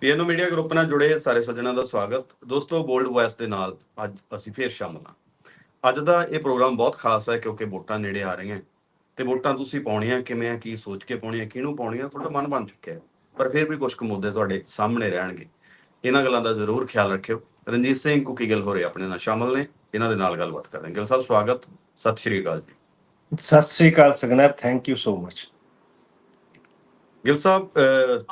ਪੀਐਨਓ media group ਨਾਲ ਜੁੜੇ ਸਾਰੇ ਸੱਜਣਾਂ ਦਾ ਸਵਾਗਤ। ਦੋਸਤੋ ਬੋਲਡ ਵੌਇਸ ਦੇ ਨਾਲ ਅੱਜ ਅਸੀਂ ਫੇਰ ਸ਼ਾਮਲ ਹਾਂ। ਅੱਜ ਦਾ ਇਹ ਪ੍ਰੋਗਰਾਮ ਬਹੁਤ ਖਾਸ ਹੈ ਕਿਉਂਕਿ ਵੋਟਾਂ ਨੇੜੇ ਆ ਰਹੀਆਂ। ਤੇ ਵੋਟਾਂ ਤੁਸੀਂ ਪਾਉਣੀਆਂ ਕਿਵੇਂ ਆ, ਕੀ ਸੋਚ ਕੇ ਪਾਉਣੀਆਂ, ਕਿਹਨੂੰ ਪਾਉਣੀਆਂ, ਤੁਹਾਡਾ ਮਨ ਬਣ ਚੁੱਕਿਆ ਹੈ। ਪਰ ਫਿਰ ਵੀ ਕੁਝ ਕੁ ਮੁੱਦੇ ਤੁਹਾਡੇ ਸਾਹਮਣੇ ਰਹਿਣਗੇ। ਇਹਨਾਂ ਗੱਲਾਂ ਦਾ ਜ਼ਰੂਰ ਖਿਆਲ ਰੱਖਿਓ। ਰਣਜੀਤ ਸਿੰਘ ਕੁਕੀ ਗਿੱਲ ਹੋਰੇ ਆਪਣੇ ਨਾਲ ਸ਼ਾਮਲ ਨੇ। ਇਹਨਾਂ ਦੇ ਨਾਲ ਗੱਲਬਾਤ ਕਰਾਂਗੇ ਗਿੱਲ ਸਾਹਿਬ, ਸਵਾਗਤ। ਸਤਿ ਸ਼੍ਰੀ ਅਕਾਲ ਜੀ। ਸਤਿ ਸ੍ਰੀ ਅਕਾਲ ਸਗਨੈਬ thank you so much Gill Sahib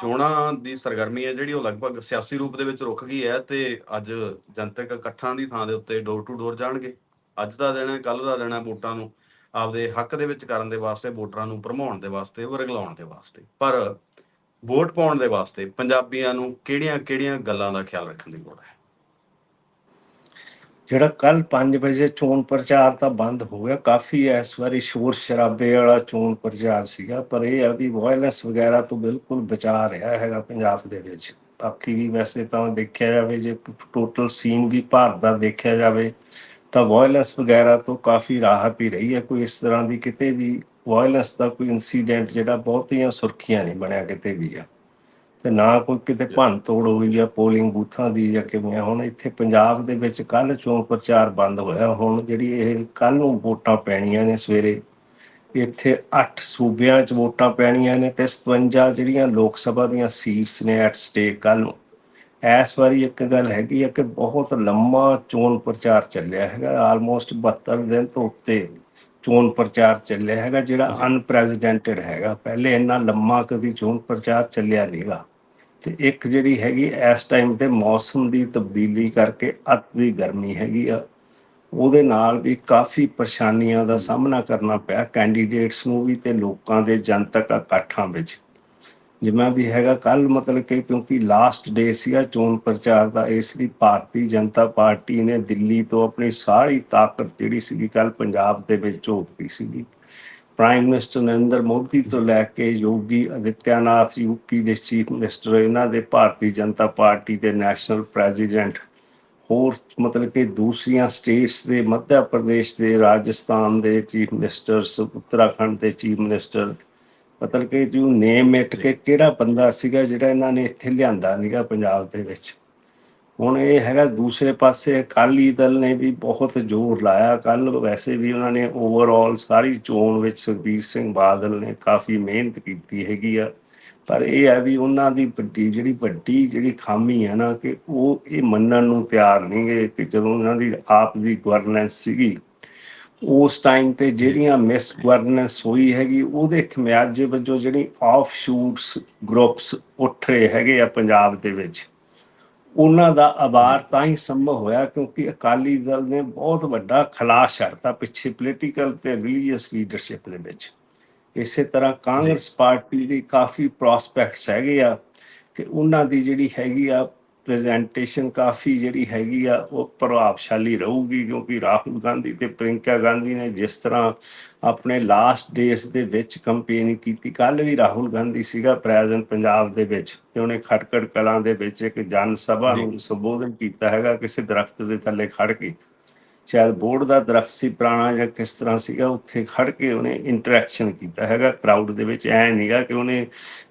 ਚੋਣਾਂ ਦੀ ਸਰਗਰਮੀ ਹੈ ਜਿਹੜੀ ਉਹ ਲਗਭਗ ਸਿਆਸੀ ਰੂਪ ਦੇ ਵਿੱਚ ਰੁਕ ਗਈ ਹੈ ਤੇ ਅੱਜ ਜਨਤਕ ਇਕੱਠਾਂ ਦੀ ਥਾਂ ਦੇ ਉੱਤੇ ਡੋਰ ਟੂ ਡੋਰ ਜਾਣਗੇ। ਅੱਜ ਦਾ ਦਿਨ ਹੈ ਕੱਲ ਦਾ ਦਿਨ ਹੈ ਵੋਟਾਂ ਨੂੰ ਆਪਦੇ ਹੱਕ ਦੇ ਵਿੱਚ ਕਰਨ ਦੇ ਵਾਸਤੇ, ਵੋਟਰਾਂ ਨੂੰ ਭਰਮਾਉਣ ਦੇ ਵਾਸਤੇ, ਵਰਗਲਾਉਣ ਦੇ ਵਾਸਤੇ। ਪਰ ਵੋਟ ਪਾਉਣ ਦੇ ਵਾਸਤੇ ਪੰਜਾਬੀਆਂ ਨੂੰ ਕਿਹੜੀਆਂ-ਕਿਹੜੀਆਂ ਗੱਲਾਂ ਦਾ ਖਿਆਲ ਰੱਖਣ ਦੀ ਲੋੜ ਹੈ? ਜਿਹੜਾ ਕੱਲ 5 ਵਜੇ ਚੋਣ ਪ੍ਰਚਾਰ ਤਾਂ ਬੰਦ ਹੋ ਗਿਆ, ਕਾਫੀ ਇਸ ਵਾਰੀ ਸ਼ੋਰ ਸ਼ਰਾਬੇ ਵਾਲਾ ਚੋਣ ਪ੍ਰਚਾਰ ਸੀਗਾ, ਪਰ ਇਹ ਆ ਵੀ ਵਾਇਲੈਂਸ ਵਗੈਰਾ ਤੋਂ ਬਿਲਕੁਲ ਬਚਾ ਰਿਹਾ ਹੈਗਾ ਪੰਜਾਬ ਦੇ ਵਿੱਚ। ਬਾਕੀ ਵੀ ਵੈਸੇ ਤਾਂ ਦੇਖਿਆ ਜਾਵੇ, ਜੇ ਟੋਟਲ ਸੀਨ ਵੀ ਭਾਰਤ ਦਾ ਦੇਖਿਆ ਜਾਵੇ, ਤਾਂ ਵਾਇਲੈਂਸ ਵਗੈਰਾ ਤੋਂ ਕਾਫੀ ਰਾਹਤ ਹੀ ਰਹੀ ਹੈ। ਕੋਈ ਇਸ ਤਰ੍ਹਾਂ ਦੀ ਕਿਤੇ ਵੀ ਵਾਇਲੈਂਸ ਦਾ ਕੋਈ ਇਨਸੀਡੈਂਟ ਜਿਹੜਾ, ਬਹੁਤੀਆਂ ਸੁਰਖੀਆਂ ਨਹੀਂ ਬਣਿਆ ਕਿਤੇ ਵੀ ਆ। ਤੇ ਨਾ ਕੋਈ ਕਿਤੇ ਭੰਨ ਤੋੜ ਹੋਈ ਆ ਪੋਲਿੰਗ ਬੂਥਾਂ ਦੀ ਜਾਂ ਕਿਵੇਂ। ਹੁਣ ਇੱਥੇ ਪੰਜਾਬ ਦੇ ਵਿੱਚ ਕੱਲ ਚੋਣ ਪ੍ਰਚਾਰ ਬੰਦ ਹੋਇਆ। ਹੁਣ ਜਿਹੜੀ ਇਹ ਕੱਲ ਨੂੰ ਵੋਟਾਂ ਪੈਣੀਆਂ ਨੇ ਸਵੇਰੇ ਇੱਥੇ 8 ਸੂਬਿਆਂ 'ਚ ਵੋਟਾਂ ਪੈਣੀਆਂ ਨੇ ਤੇ 57 ਜਿਹੜੀਆਂ ਲੋਕ ਸਭਾ ਦੀਆਂ ਸੀਟਸ ਨੇ ਐਟ ਸਟੇਕ ਕੱਲ ਨੂੰ। ਇਸ ਵਾਰੀ ਇੱਕ ਗੱਲ ਹੈਗੀ ਆ ਕਿ ਬਹੁਤ ਲੰਮਾ ਚੋਣ ਪ੍ਰਚਾਰ ਚੱਲਿਆ ਹੈਗਾ। ਆਲਮੋਸਟ 72 ਦਿਨ ਤੋਂ ਉੱਤੇ ਚੋਣ ਪ੍ਰਚਾਰ ਚੱਲਿਆ ਹੈਗਾ ਜਿਹੜਾ ਅਨਪ੍ਰੈਜ਼ੀਡੈਂਟਡ ਹੈਗਾ। ਪਹਿਲੇ ਇੰਨਾ ਲੰਮਾ ਕਦੀ ਚੋਣ ਪ੍ਰਚਾਰ ਚੱਲਿਆ ਨਹੀਂਗਾ ਤੇ ਇੱਕ ਜਿਹੜੀ ਹੈਗੀ ਇਸ ਟਾਈਮ ਤੇ ਮੌਸਮ ਦੀ ਤਬਦੀਲੀ ਕਰਕੇ ਅੱਤ ਦੀ ਗਰਮੀ ਹੈਗੀ ਆ। ਉਹਦੇ ਨਾਲ ਵੀ ਕਾਫੀ ਪਰੇਸ਼ਾਨੀਆਂ ਦਾ ਸਾਹਮਣਾ ਕਰਨਾ ਪਿਆ। ਕੈਂਡੀਡੇਟਸ ਨੂੰ ਵੀ ਤੇ ਲੋਕਾਂ ਦੇ ਜਨਤਕ ਇਕੱਠਾਂ ਵਿੱਚ। ਜਿਵੇਂ ਵੀ ਹੈਗਾ ਕੱਲ ਮਤਲਬ ਕਿ ਕਿਉਂਕਿ ਲਾਸਟ ਡੇ ਸੀਗਾ ਚੋਣ ਪ੍ਰਚਾਰ ਦਾ ਇਸ ਲਈ ਭਾਰਤੀ ਜਨਤਾ ਪਾਰਟੀ ਨੇ ਦਿੱਲੀ ਤੋਂ ਆਪਣੀ ਸਾਰੀ ਤਾਕਤ ਜਿਹੜੀ ਸੀਗੀ ਕੱਲ ਪੰਜਾਬ ਦੇ ਵਿੱਚ ਝੋਕਦੀ ਸੀਗੀ। ਪ੍ਰਾਈਮ ਮਿਨਿਸਟਰ ਨਰਿੰਦਰ ਮੋਦੀ ਤੋਂ ਲੈ ਕੇ ਯੋਗੀ ਆਦਿੱਤਿਆਨਾਥ ਯੂਪੀ ਦੇ ਚੀਫ ਮਿਨਿਸਟਰ ਇਹਨਾਂ ਦੇ ਭਾਰਤੀ ਜਨਤਾ ਪਾਰਟੀ ਦੇ ਨੈਸ਼ਨਲ ਪ੍ਰੈਜ਼ੀਡੈਂਟ ਹੋਰ ਮਤਲਬ ਕਿ ਦੂਸਰੀਆਂ ਸਟੇਟਸ ਦੇ, ਮੱਧ ਪ੍ਰਦੇਸ਼ ਦੇ, ਰਾਜਸਥਾਨ ਦੇ ਚੀਫ ਮਿਨਿਸਟਰਸ ਉੱਤਰਾਖੰਡ ਦੇ ਚੀਫ ਮਿਨਿਸਟਰ ਮਤਲਬ ਕਿ ਜੋ ਨੇਮ ਇਟ ਕੇ ਕਿਹੜਾ ਬੰਦਾ ਸੀਗਾ ਜਿਹੜਾ ਇਹਨਾਂ ਨੇ ਇੱਥੇ ਲਿਆਂਦਾ ਨੀਗਾ ਪੰਜਾਬ ਦੇ ਵਿੱਚ। ਹੁਣ ਇਹ ਹੈਗਾ ਦੂਸਰੇ ਪਾਸੇ ਅਕਾਲੀ ਦਲ ਨੇ ਵੀ ਬਹੁਤ ਜ਼ੋਰ ਲਾਇਆ। ਕੱਲ ਵੈਸੇ ਵੀ ਉਹਨਾਂ ਨੇ ਓਵਰਆਲ ਸਾਰੀ ਚੋਣ ਵਿੱਚ ਸੁਖਬੀਰ ਸਿੰਘ ਬਾਦਲ ਨੇ ਕਾਫੀ ਮਿਹਨਤ ਕੀਤੀ ਹੈਗੀ ਆ। ਪਰ ਇਹ ਹੈ ਵੀ ਉਹਨਾਂ ਦੀ ਵੱਡੀ ਜਿਹੜੀ ਵੱਡੀ ਜਿਹੜੀ ਖਾਮੀ ਹੈ ਨਾ ਕਿ ਉਹ ਇਹ ਮੰਨਣ ਨੂੰ ਤਿਆਰ ਨਹੀਂਗੇ ਕਿ ਜਦੋਂ ਉਹਨਾਂ ਦੀ ਆਪ ਦੀ ਗਵਰਨੈਂਸ ਸੀਗੀ ਉਸ ਟਾਈਮ ਤੇ ਜਿਹੜੀਆਂ ਮਿਸ ਗਵਰਨੈਂਸ ਹੋਈ ਹੈਗੀ ਉਹਦੇ ਖਮਿਆਜੇ ਵਜੋਂ ਜਿਹੜੀ ਆਫ ਸ਼ੂਟਸ ਗਰੁੱਪਸ ਉੱਠ ਰਹੇ ਹੈਗੇ ਆ ਪੰਜਾਬ ਦੇ ਵਿੱਚ ਉਹਨਾਂ ਦਾ ਆਵਾਰ ਤਾਂ ਹੀ ਸੰਭਵ ਹੋਇਆ ਕਿਉਂਕਿ ਅਕਾਲੀ ਦਲ ਨੇ ਬਹੁਤ ਵੱਡਾ ਖਲਾ ਛੱਡਤਾ ਪਿੱਛੇ ਪੋਲੀਟੀਕਲ ਤੇ ਰਿਲੀਜੀਅਸ ਲੀਡਰਸ਼ਿਪ ਦੇ ਵਿੱਚ। ਇਸੇ ਤਰ੍ਹਾਂ ਕਾਂਗਰਸ ਪਾਰਟੀ ਦੀ ਕਾਫੀ ਪ੍ਰੋਸਪੈਕਟਸ ਹੈਗੇ ਆ ਕਿ ਉਹਨਾਂ ਦੀ ਜਿਹੜੀ ਹੈਗੀ ਆ ਪ੍ਰੈਜੈਂਟੇਸ਼ਨ ਕਾਫੀ ਜਿਹੜੀ ਹੈਗੀ ਆ ਉਹ ਪ੍ਰਭਾਵਸ਼ਾਲੀ ਰਹੂਗੀ ਕਿਉਂਕਿ ਰਾਹੁਲ ਗਾਂਧੀ ਤੇ ਪ੍ਰਿੰਕਾ ਗਾਂਧੀ ਨੇ ਜਿਸ ਤਰ੍ਹਾਂ ਆਪਣੇ ਲਾਸਟ ਡੇਸ ਦੇ ਵਿੱਚ ਕੰਪੇਨ ਕੀਤੀ ਕੱਲ ਵੀ ਰਾਹੁਲ ਗਾਂਧੀ ਸੀਗਾ ਪ੍ਰੈਜ਼ੈਂਟ ਪੰਜਾਬ ਦੇ ਵਿੱਚ ਤੇ ਉਹਨੇ ਖਟਕੜ ਕਲਾਂ ਦੇ ਵਿੱਚ ਇੱਕ ਜਨ ਸਭਾ ਨੂੰ ਸੰਬੋਧਨ ਕੀਤਾ ਹੈਗਾ ਕਿਸੇ ਦਰਖਤ ਦੇ ਥੱਲੇ ਖੜ ਕੇ। ਸ਼ਾਇਦ ਬੋਰਡ ਦਾ ਦਰਖਤ ਸੀ ਪੁਰਾਣਾ ਜਾਂ ਕਿਸ ਤਰ੍ਹਾਂ ਸੀਗਾ ਉੱਥੇ ਖੜ ਕੇ ਉਹਨੇ ਇੰਟਰੈਕਸ਼ਨ ਕੀਤਾ ਹੈਗਾ। ਕਰਾਊਡ ਦੇ ਵਿੱਚ ਐ ਨਹੀਂਗਾ ਕਿ ਉਹਨੇ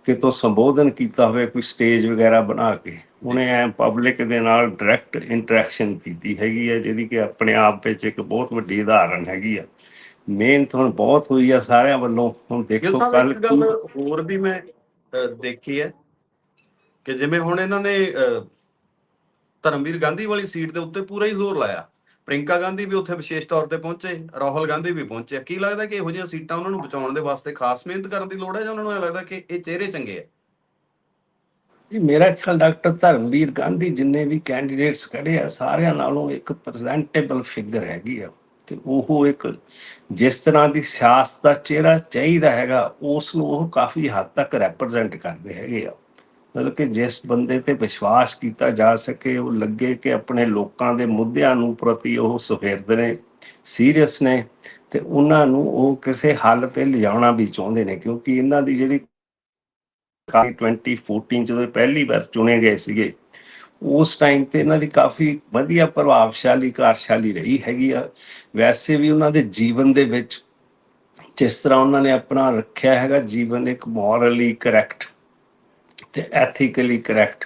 ਕਿਤੋਂ ਸੰਬੋਧਨ ਕੀਤਾ ਹੋਵੇ ਕੋਈ ਸਟੇਜ ਵਗੈਰਾ ਬਣਾ ਕੇ। ਉਹਨੇ ਐ ਪਬਲਿਕ ਦੇ ਨਾਲ ਡਾਇਰੈਕਟ ਇੰਟਰੈਕਸ਼ਨ ਕੀਤੀ ਹੈਗੀ ਹੈ ਜਿਹੜੀ ਕਿ ਆਪਣੇ ਆਪ ਵਿੱਚ ਇੱਕ ਬਹੁਤ ਵੱਡੀ ਉਦਾਹਰਣ ਹੈਗੀ ਆ। ਮਿਹਨਤ ਹੁਣ ਬਹੁਤ ਹੋਈ ਆ ਸਾਰਿਆਂ ਵੱਲੋਂ। ਹੁਣ ਦੇਖੋ ਕੱਲ ਗੱਲ ਹੋਰ ਵੀ ਮੈਂ ਦੇਖੀ ਹੈ ਕਿ ਜਿਵੇਂ ਹੁਣ ਇਹਨਾਂ ਨੇ ਧਰਮਵੀਰ ਗਾਂਧੀ ਵਾਲੀ ਸੀਟ ਦੇ ਉੱਤੇ ਪੂਰਾ ਹੀ ਜ਼ੋਰ ਲਾਇਆ। ਪ੍ਰਿੰਕਾ ਗਾਂਧੀ ਵੀ ਉੱਥੇ ਵਿਸ਼ੇਸ਼ ਤੌਰ ਤੇ ਪਹੁੰਚੇ, ਰਾਹੁਲ ਗਾਂਧੀ ਵੀ ਪਹੁੰਚੇ। ਕੀ ਲੱਗਦਾ ਕਿ ਇਹੋ ਜਿਹੀਆਂ ਸੀਟਾਂ ਉਹਨਾਂ ਨੂੰ ਬਚਾਉਣ ਦੇ ਵਾਸਤੇ ਖਾਸ ਮਿਹਨਤ ਕਰਨ ਦੀ ਲੋੜ ਹੈ ਜਾਂ ਉਹਨਾਂ ਨੂੰ ਇਹ ਲੱਗਦਾ ਕਿ ਇਹ ਚਿਹਰੇ ਚੰਗੇ ਆ? ਇਹ ਮੇਰਾ ਖਿਆਲ ਡਾਕਟਰ ਧਰਮਵੀਰ ਗਾਂਧੀ ਜਿੰਨੇ ਵੀ ਕੈਂਡੀਡੇਟਸ ਖੜੇ ਆ, ਸਾਰਿਆਂ ਨਾਲੋਂ ਇੱਕ ਪ੍ਰੈਜ਼ੈਂਟੇਬਲ ਫਿਗਰ ਹੈਗੀ ਆ। ਤੇ ਉਹ ਇੱਕ ਜਿਸ ਤਰ੍ਹਾਂ ਦੀ ਸਿਆਸਤ ਦਾ ਚਿਹਰਾ ਚਾਹੀਦਾ ਹੈਗਾ, ਉਸ ਨੂੰ ਉਹ ਕਾਫੀ ਹੱਦ ਤੱਕ ਰੈਪਰੈਜ਼ੈਂਟ ਕਰਦੇ ਹੈਗੇ ਆ। ਮਤਲਬ ਕਿ ਜਿਸ ਬੰਦੇ ਤੇ ਵਿਸ਼ਵਾਸ ਕੀਤਾ ਜਾ ਸਕੇ, ਉਹ ਲੱਗੇ ਕਿ ਆਪਣੇ ਲੋਕਾਂ ਦੇ ਮੁੱਦਿਆਂ ਨੂੰ ਪ੍ਰਤੀ ਉਹ ਸੁਹਿਰਦ ਨੇ, ਸੀਰੀਅਸ ਨੇ ਤੇ ਉਹਨਾਂ ਨੂੰ ਉਹ ਕਿਸੇ ਹੱਲ ਤੇ ਲਿਜਾਉਣਾ ਵੀ ਚਾਹੁੰਦੇ ਨੇ, ਕਿਉਂਕਿ ਇਹਨਾਂ ਦੀ ਜਿਹੜੀ 2014 ਜਦੋਂ ਇਹ ਪਹਿਲੀ ਵਾਰ ਚੁਣੇ ਗਏ ਸੀਗੇ, ਉਸ ਟਾਈਮ ਤੇ ਇਹਨਾਂ ਦੀ ਕਾਫੀ ਵਧੀਆ ਪ੍ਰਭਾਵਸ਼ਾਲੀ ਕਾਰਜਸ਼ਾਲੀ ਰਹੀ ਹੈਗੀ ਆ। ਵੈਸੇ ਵੀ ਉਹਨਾਂ ਦੇ ਜੀਵਨ ਦੇ ਵਿੱਚ ਜਿਸ ਤਰ੍ਹਾਂ ਉਹਨਾਂ ਨੇ ਆਪਣਾ ਰੱਖਿਆ ਹੈਗਾ, ਜੀਵਨ ਇੱਕ ਮੋਰਲੀ ਕਰੈਕਟ ਤੇ ਐਥੀਕਲੀ ਕਰੈਕਟ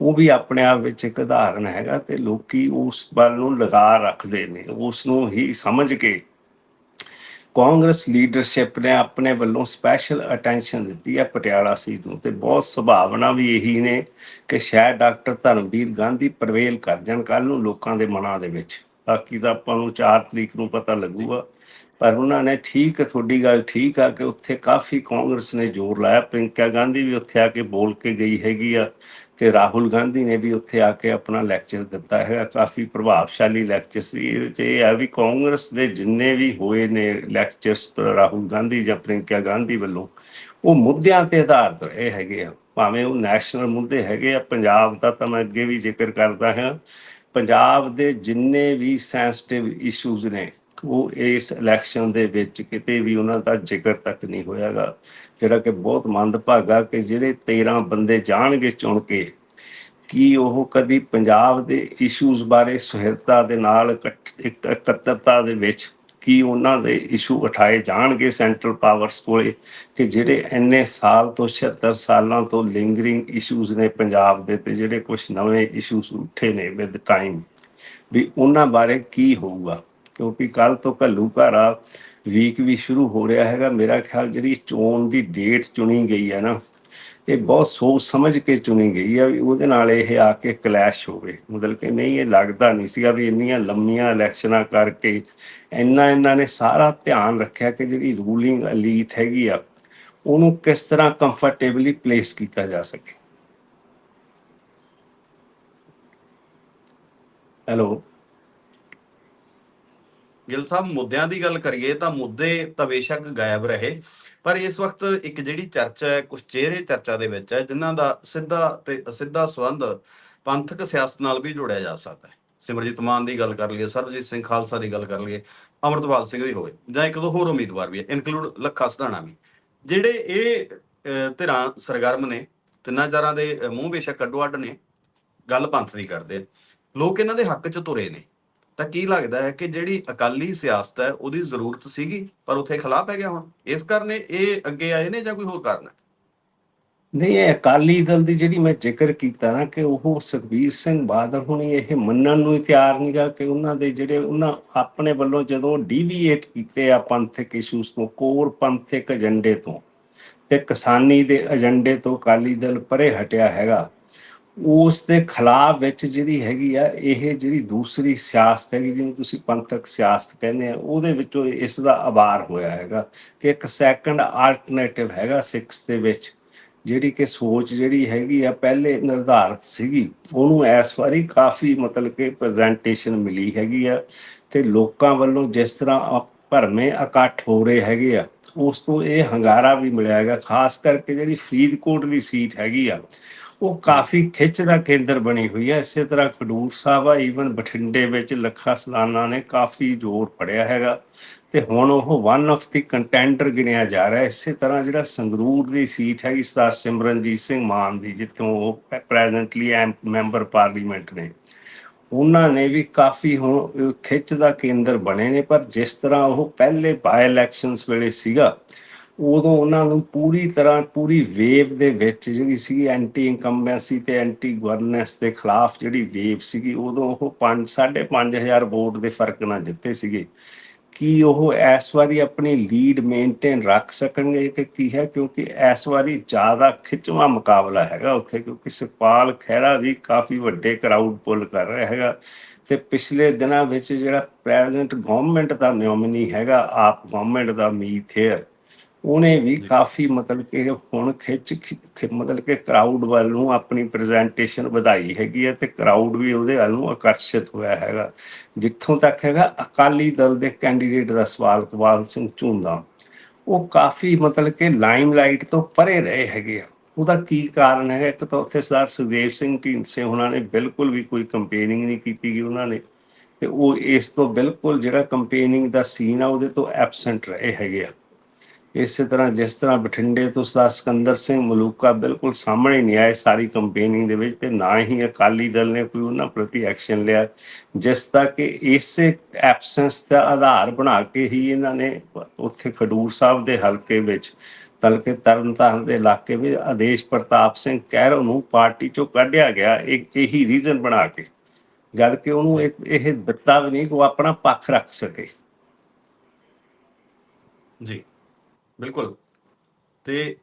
ਉਹ ਵੀ ਆਪਣੇ ਆਪ ਵਿੱਚ ਇੱਕ ਉਦਾਹਰਨ ਹੈਗਾ ਤੇ ਲੋਕੀ ਉਸ ਵੱਲ ਨੂੰ ਲਗਾ ਰੱਖਦੇ ਨੇ, ਉਸ ਨੂੰ ਹੀ ਸਮਝ ਕੇ। ਕਾਂਗਰਸ ਲੀਡਰਸ਼ਿਪ ਨੇ ਆਪਣੇ ਵੱਲੋਂ ਸਪੈਸ਼ਲ ਅਟੈਂਸ਼ਨ ਦਿੱਤੀ ਹੈ ਪਟਿਆਲਾ ਸੀਟ ਨੂੰ ਤੇ ਬਹੁਤ ਸੰਭਾਵਨਾ ਵੀ ਇਹੀ ਨੇ ਕਿ ਸ਼ਾਇਦ ਡਾਕਟਰ ਧਰਮਵੀਰ ਗਾਂਧੀ ਪ੍ਰਵੇਲ ਕਰ ਜਾਣ ਕੱਲ ਨੂੰ ਲੋਕਾਂ ਦੇ ਮਨਾਂ ਦੇ ਵਿੱਚ। ਬਾਕੀ ਤਾਂ ਆਪਾਂ ਨੂੰ 4 ਤਰੀਕ ਨੂੰ ਪਤਾ ਲੱਗੂਗਾ। ਪਰ ਉਹਨਾਂ ਨੇ ਠੀਕ ਹੈ ਤੁਹਾਡੀ ਗੱਲ ਠੀਕ ਆ ਕਿ ਉੱਥੇ ਕਾਫੀ ਕਾਂਗਰਸ ਨੇ ਜ਼ੋਰ ਲਾਇਆ। ਪ੍ਰਿੰਕਾ ਗਾਂਧੀ ਵੀ ਉੱਥੇ ਆ ਕੇ ਬੋਲ ਕੇ ਗਈ ਹੈਗੀ ਆ ਤੇ ਰਾਹੁਲ ਗਾਂਧੀ ਨੇ ਵੀ ਉੱਥੇ ਆ ਕੇ ਆਪਣਾ ਲੈਕਚਰ ਦਿੱਤਾ ਹੈਗਾ। ਕਾਫੀ ਪ੍ਰਭਾਵਸ਼ਾਲੀ ਲੈਕਚਰ ਸੀ। ਇਹਦੇ ਚ ਇਹ ਆ ਵੀ ਕਾਂਗਰਸ ਦੇ ਜਿੰਨੇ ਵੀ ਹੋਏ ਨੇ ਲੈਕਚਰਸ ਰਾਹੁਲ ਗਾਂਧੀ ਜਾਂ ਪ੍ਰਿੰਕਾ ਗਾਂਧੀ ਵੱਲੋਂ, ਉਹ ਮੁੱਦਿਆਂ ਤੇ ਆਧਾਰਿਤ ਰਹੇ ਹੈਗੇ ਆ। ਭਾਵੇਂ ਉਹ ਨੈਸ਼ਨਲ ਮੁੱਦੇ ਹੈਗੇ ਆ, ਪੰਜਾਬ ਦਾ ਤਾਂ ਮੈਂ ਅੱਗੇ ਵੀ ਜ਼ਿਕਰ ਕਰਦਾ ਹਾਂ। ਪੰਜਾਬ ਦੇ ਜਿੰਨੇ ਵੀ ਸੈਂਸਿਟਿਵ ਇਸ਼ੂਜ਼ ਨੇ ਉਹ ਇਸ ਇਲੈਕਸ਼ਨ ਦੇ ਵਿੱਚ ਕਿਤੇ ਵੀ ਉਹਨਾਂ ਦਾ ਜ਼ਿਕਰ ਤੱਕ ਨਹੀਂ ਹੋਇਆਗਾ। ਜਿਹੜਾ ਕਿ ਬਹੁਤ ਮੰਦਭਾਗਾ ਕਿ ਜਿਹੜੇ 13 ਬੰਦੇ ਜਾਣਗੇ ਚੁਣ ਕੇ, ਕੀ ਉਹ ਕਦੀ ਪੰਜਾਬ ਦੇ ਇਸ਼ੂਜ਼ ਬਾਰੇ ਸੁਹਿਰਤਾ ਦੇ ਨਾਲ ਇਕੱਠ- ਇਕੱਤਰਤਾ ਦੇ ਵਿੱਚ ਕੀ ਉਹਨਾਂ ਦੇ ਇਸ਼ੂ ਉਠਾਏ ਜਾਣਗੇ ਸੈਂਟਰਲ ਪਾਵਰਸ ਕੋਲੇ ਕਿ ਜਿਹੜੇ ਇੰਨੇ ਸਾਲ ਤੋਂ 76 ਸਾਲਾਂ ਤੋਂ ਲਿੰਗਰਿੰਗ ਇਸ਼ੂਜ਼ ਨੇ ਪੰਜਾਬ ਦੇ ਤੇ ਜਿਹੜੇ ਕੁਝ ਨਵੇਂ ਇਸ਼ੂਜ਼ ਉੱਠੇ ਨੇ ਵਿਦ ਟਾਈਮ ਵੀ ਉਹਨਾਂ ਬਾਰੇ ਕੀ ਹੋਊਗਾ? ਕਿਉਂਕਿ ਕੱਲ ਤੋਂ ਘੱਲੂ ਘਾਰਾ ਵੀਕ ਵੀ ਸ਼ੁਰੂ ਹੋ ਰਿਹਾ ਹੈਗਾ। ਮੇਰਾ ਖਿਆਲ ਜਿਹੜੀ ਚੋਣ ਦੀ ਡੇਟ ਚੁਣੀ ਗਈ ਹੈ ਨਾ, ਇਹ ਬਹੁਤ ਸੋਚ ਸਮਝ ਕੇ ਚੁਣੀ ਗਈ ਹੈ ਵੀ ਉਹਦੇ ਨਾਲ ਇਹ ਆ ਕੇ ਕਲੈਸ਼ ਹੋਵੇ। ਮਤਲਬ ਕਿ ਨਹੀਂ, ਇਹ ਲੱਗਦਾ ਨਹੀਂ ਸੀਗਾ ਵੀ ਇੰਨੀਆਂ ਲੰਮੀਆਂ ਇਲੈਕਸ਼ਨਾਂ ਕਰਕੇ ਇੰਨਾ ਇਹਨਾਂ ਨੇ ਸਾਰਾ ਧਿਆਨ ਰੱਖਿਆ ਕਿ ਜਿਹੜੀ ਰੂਲਿੰਗ ਐਲੀਟ ਹੈਗੀ ਆ, ਉਹਨੂੰ ਕਿਸ ਤਰ੍ਹਾਂ ਕੰਫਰਟੇਬਲੀ ਪਲੇਸ ਕੀਤਾ ਜਾ ਸਕੇ। ਹੈਲੋ ਗਿੱਲ ਸਾਹਿਬ, ਮੁੱਦਿਆਂ ਦੀ ਗੱਲ ਕਰੀਏ ਤਾਂ ਮੁੱਦੇ ਤਾਂ ਬੇਸ਼ੱਕ ਗਾਇਬ ਰਹੇ, ਪਰ ਇਸ ਵਕਤ ਇੱਕ ਜਿਹੜੀ ਚਰਚਾ ਹੈ ਕੁਝ ਚਿਹਰੇ ਚਰਚਾ ਦੇ ਵਿੱਚ ਹੈ, ਜਿਨ੍ਹਾਂ ਦਾ ਸਿੱਧਾ ਤੇ ਅਸਿੱਧਾ ਸੰਬੰਧ ਪੰਥਕ ਸਿਆਸਤ ਨਾਲ ਵੀ ਜੋੜਿਆ ਜਾ ਸਕਦਾ ਹੈ। ਸਿਮਰਜੀਤ ਮਾਨ ਦੀ ਗੱਲ ਕਰ ਲਈਏ, ਸਰਬਜੀਤ ਸਿੰਘ ਖਾਲਸਾ ਦੀ ਗੱਲ ਕਰ ਲਈਏ, ਅਮਰਤਪਾਲ ਸਿੰਘ ਦੀ ਹੋਵੇ, ਜਾਂ ਇੱਕ ਦੋ ਹੋਰ ਉਮੀਦਵਾਰ ਵੀ ਹੈ ਇਨਕਲੂਡ ਲੱਖਾ ਸਧਾਣਾ ਵੀ। ਜਿਹੜੇ ਇਹ ਧਿਰਾਂ ਸਰਗਰਮ ਨੇ, ਤਿੰਨਾਂ ਚਾਰਾਂ ਦੇ ਮੂੰਹ ਬੇਸ਼ੱਕ ਅੱਡੋ ਅੱਡ ਨੇ, ਗੱਲ ਪੰਥ ਦੀ ਕਰਦੇ ਲੋਕ ਇਹਨਾਂ ਦੇ ਹੱਕ 'ਚ ਤੁਰੇ ਨੇ। ਤਾਂ ਕੀ ਲੱਗਦਾ ਹੈ ਕਿ ਜਿਹੜੀ ਅਕਾਲੀ ਸਿਆਸਤ ਹੈ, ਉਹਦੀ ਜ਼ਰੂਰਤ ਸੀਗੀ, ਪਰ ਉੱਥੇ ਖਿਲਾਫ ਪੈ ਗਿਆ ਹੁਣ। ਇਸ ਕਰਨੇ ਇਹ ਅੱਗੇ ਆਏ ਨੇ ਜਾਂ ਕੋਈ ਹੋਰ ਕਾਰਨ ਹੈ? ਨਹੀਂ, ਇਹ ਅਕਾਲੀ ਦਲ ਦੀ ਜਿਹੜੀ ਮੈਂ ਜ਼ਿਕਰ ਕੀਤਾ ਨਾ ਕਿ ਉਹ ਸੁਖਬੀਰ ਸਿੰਘ ਬਾਦਲ ਹੁਣੀ ਇਹ ਮੰਨਣ ਨੂੰ ਹੀ ਤਿਆਰ ਨਹੀਂਗਾ ਕਿ ਉਹਨਾਂ ਦੇ ਜਿਹੜੇ ਉਹਨਾਂ ਆਪਣੇ ਵੱਲੋਂ ਜਦੋਂ ਡੀਵੀਏਟ ਕੀਤੇ ਆ ਪੰਥਕ ਇਸ਼ੂਸ ਤੋਂ ਕੋਰ ਪੰਥਕ ਏਜੰਡੇ ਤੋਂ, ਤੇ ਕਿਸਾਨੀ ਦੇ ਏਜੰਡੇ ਤੋਂ ਅਕਾਲੀ ਦਲ ਪਰੇ ਹਟਿਆ ਹੈਗਾ। ਉਸ ਦੇ ਖਿਲਾਫ ਵਿੱਚ ਜਿਹੜੀ ਹੈਗੀ ਆ, ਇਹ ਜਿਹੜੀ ਦੂਸਰੀ ਸਿਆਸਤ ਹੈਗੀ, ਜਿਹਨੂੰ ਤੁਸੀਂ ਪੰਥਕ ਸਿਆਸਤ ਕਹਿੰਦੇ ਆ, ਉਹਦੇ ਵਿੱਚੋਂ ਇਸ ਦਾ ਆਵਾਰ ਹੋਇਆ ਹੈਗਾ ਕਿ ਇੱਕ ਸੈਕੰਡ ਆਲਟਰਨੇਟਿਵ ਹੈਗਾ ਸਿਕਸ ਦੇ ਵਿੱਚ, ਜਿਹੜੀ ਕਿ ਸੋਚ ਜਿਹੜੀ ਹੈਗੀ ਆ, ਪਹਿਲੇ ਨਿਰਧਾਰਤ ਸੀਗੀ। ਉਹਨੂੰ ਇਸ ਵਾਰੀ ਕਾਫੀ ਮਤਲਬ ਕਿ ਪ੍ਰੈਜੈਂਟੇਸ਼ਨ ਮਿਲੀ ਹੈਗੀ ਆ ਤੇ ਲੋਕਾਂ ਵੱਲੋਂ ਜਿਸ ਤਰ੍ਹਾਂ ਆ ਭਰਮੇ ਇਕੱਠ ਹੋ ਰਹੇ ਹੈਗੇ ਆ, ਉਸ ਤੋਂ ਇਹ ਹੰਗਾਰਾ ਵੀ ਮਿਲਿਆ ਹੈਗਾ, ਖਾਸ ਕਰਕੇ ਜਿਹੜੀ ਫਰੀਦਕੋਟ ਦੀ ਸੀਟ ਹੈਗੀ ਆ। ਉਹ ਕਾਫੀ ਖਿੱਚ ਦਾ ਕੇਂਦਰ ਬਣੀ ਹੋਈ ਹੈ। ਇਸੇ ਤਰ੍ਹਾਂ ਖਡੂਰ ਸਾਹਿਬ ਆ ਈਵਨ ਬਠਿੰਡੇ ਵਿੱਚ ਲੱਖਾ ਸਲਾਨਾ ਨੇ ਕਾਫੀ ਜ਼ੋਰ ਫੜਿਆ ਹੈਗਾ ਤੇ ਹੁਣ ਉਹ ਵਨ ਆਫ ਦੀ ਕੰਟੈਂਡਰ ਗਿਣਿਆ ਜਾ ਰਿਹਾ ਇਸੇ ਤਰ੍ਹਾਂ ਜਿਹੜਾ ਸੰਗਰੂਰ ਦੀ ਸੀਟ ਹੈਗੀ ਸਰਦਾਰ ਸਿਮਰਨਜੀਤ ਸਿੰਘ ਮਾਨ ਦੀ, ਜਿੱਥੋਂ ਉਹ ਪ੍ਰੈਜ਼ੈਂਟਲੀ ਮੈਂਬਰ ਪਾਰਲੀਮੈਂਟ ਨੇ। ਉਹਨਾਂ ਨੇ ਵੀ ਕਾਫੀ ਹੁਣ ਖਿੱਚ ਦਾ ਕੇਂਦਰ ਬਣੇ ਨੇ, ਪਰ ਜਿਸ ਤਰ੍ਹਾਂ ਉਹ ਪਹਿਲੇ ਬਾਈ ਇਲੈਕਸ਼ਨਸ ਵੇਲੇ ਸੀਗਾ ਉਦੋਂ ਉਹਨਾਂ ਨੂੰ ਪੂਰੀ ਤਰ੍ਹਾਂ, ਪੂਰੀ ਵੇਵ ਦੇ ਵਿੱਚ ਜਿਹੜੀ ਸੀ ਐਂਟੀ ਇਨਕੰਬੈਂਸੀ ਤੇ ਐਂਟੀ ਗਵਰਨੈਂਸ ਦੇ ਖਿਲਾਫ ਜਿਹੜੀ ਵੇਵ ਸੀਗੀ, ਉਦੋਂ ਉਹ 5 5500 ਵੋਟ ਦੇ ਫ਼ਰਕ ਨਾਲ ਜਿੱਤੇ ਸੀਗੇ। ਕੀ ਉਹ ਇਸ ਵਾਰੀ ਆਪਣੀ ਲੀਡ ਮੇਨਟੇਨ ਰੱਖ ਸਕਣਗੇ ਕਿ ਕੀ ਹੈ? ਕਿਉਂਕਿ ਇਸ ਵਾਰੀ ਜ਼ਿਆਦਾ ਖਿੱਚਵਾਂ ਮੁਕਾਬਲਾ ਹੈਗਾ ਉੱਥੇ, ਕਿਉਂਕਿ ਸੁਖਪਾਲ ਖਹਿਰਾ ਵੀ ਕਾਫੀ ਵੱਡੇ ਕਰਾਊਡ ਪੁੱਲ ਕਰ ਰਿਹਾ ਹੈਗਾ। ਤੇ ਪਿਛਲੇ ਦਿਨਾਂ ਵਿੱਚ ਜਿਹੜਾ ਪ੍ਰੈਜੈਂਟ ਗਵਰਨਮੈਂਟ ਦਾ ਨੋਮਿਨੀ ਹੈਗਾ, ਆਪ ਗਵਰਨਮੈਂਟ ਦਾ ਮੀਥੇਰ ਉਹਨੇ ਵੀ ਕਾਫੀ ਮਤਲਬ ਕਿ ਹੁਣ ਖਿੱਚ ਖਿ- ਮਤਲਬ ਕਿ ਕਰਾਊਡ ਵੱਲ ਨੂੰ ਆਪਣੀ ਪ੍ਰੈਜੈਂਟੇਸ਼ਨ ਵਧਾਈ ਹੈਗੀ ਹੈ ਤੇ ਕਰਾਊਡ ਵੀ ਉਹਦੇ ਵੱਲ ਨੂੰ ਆਕਰਸ਼ਿਤ ਹੋਇਆ ਹੈਗਾ। ਜਿੱਥੋਂ ਤੱਕ ਹੈਗਾ, ਅਕਾਲੀ ਦਲ ਦੇ ਕੈਂਡੀਡੇਟ ਦਾ ਸਵਾਲ ਕਵਾਲ ਸਿੰਘ ਝੁੰਦਾ। ਉਹ ਕਾਫੀ ਮਤਲਬ ਕਿ ਲਾਈਮਲਾਈਟ ਤੋਂ ਪਰੇ ਰਹੇ ਹੈਗੇ ਆ। ਉਹਦਾ ਕੀ ਕਾਰਨ ਹੈਗਾ? ਇੱਕ ਤਾਂ ਉੱਥੇ ਸਰਦਾਰ ਸੁਖਦੇਵ ਸਿੰਘ ਢੀਂਡਸੇ ਉਹਨਾਂ ਨੇ ਬਿਲਕੁਲ ਵੀ ਕੋਈ ਕੰਪੇਨਿੰਗ ਨਹੀਂ ਕੀਤੀ ਗਈ ਉਹਨਾਂ ਨੇ। ਤੇ ਉਹ ਇਸ ਤੋਂ ਬਿਲਕੁਲ ਜਿਹੜਾ ਕੰਪੇਨਿੰਗ ਦਾ ਸੀਨ ਆ, ਉਹਦੇ ਤੋਂ ਐਬਸੈਂਟ ਰਹੇ ਹੈਗੇ ਆ। ਇਸੇ ਤਰ੍ਹਾਂ ਜਿਸ ਤਰ੍ਹਾਂ ਬਠਿੰਡੇ ਤੋਂ ਸਦਾ ਸਿਕੰਦਰ ਸਿੰਘ ਮਲੂਕਾ ਬਿਲਕੁਲ ਸਾਹਮਣੇ ਨਹੀਂ ਆਏ ਸਾਰੀ ਕੰਪੇਨਿੰਗ ਦੇ ਵਿੱਚ ਤੇ ਨਾ ਹੀ ਅਕਾਲੀ ਦਲ ਨੇ ਕੋਈ ਉਹਨਾਂ ਪ੍ਰਤੀ ਐਕਸ਼ਨ ਲਿਆ, ਜਿਸ ਦਾ ਕਿ ਇਸੇ ਐਬਸੈਂਸ ਦਾ ਆਧਾਰ ਬਣਾ ਕੇ ਹੀ ਇਹਨਾਂ ਨੇ ਉੱਥੇ ਖਡੂਰ ਸਾਹਿਬ ਦੇ ਹਲਕੇ ਵਿੱਚ ਤਲਕੇ ਤਰਨਤਾਰਨ ਦੇ ਇਲਾਕੇ ਵਿੱਚ ਆਦੇਸ਼ ਪ੍ਰਤਾਪ ਸਿੰਘ ਕਹਿਰੋ ਨੂੰ ਪਾਰਟੀ ਚੋਂ ਕੱਢਿਆ ਗਿਆ ਇੱਕ ਇਹੀ ਰੀਜ਼ਨ ਬਣਾ ਕੇ। ਜਦ ਕਿ ਉਹਨੂੰ ਇਹ ਦਿੱਤਾ ਵੀ ਨਹੀਂ ਕਿ ਉਹ ਆਪਣਾ ਪੱਖ ਰੱਖ ਸਕੇ। ਜੀ। ਬਿਲਕੁਲ। ਤੇ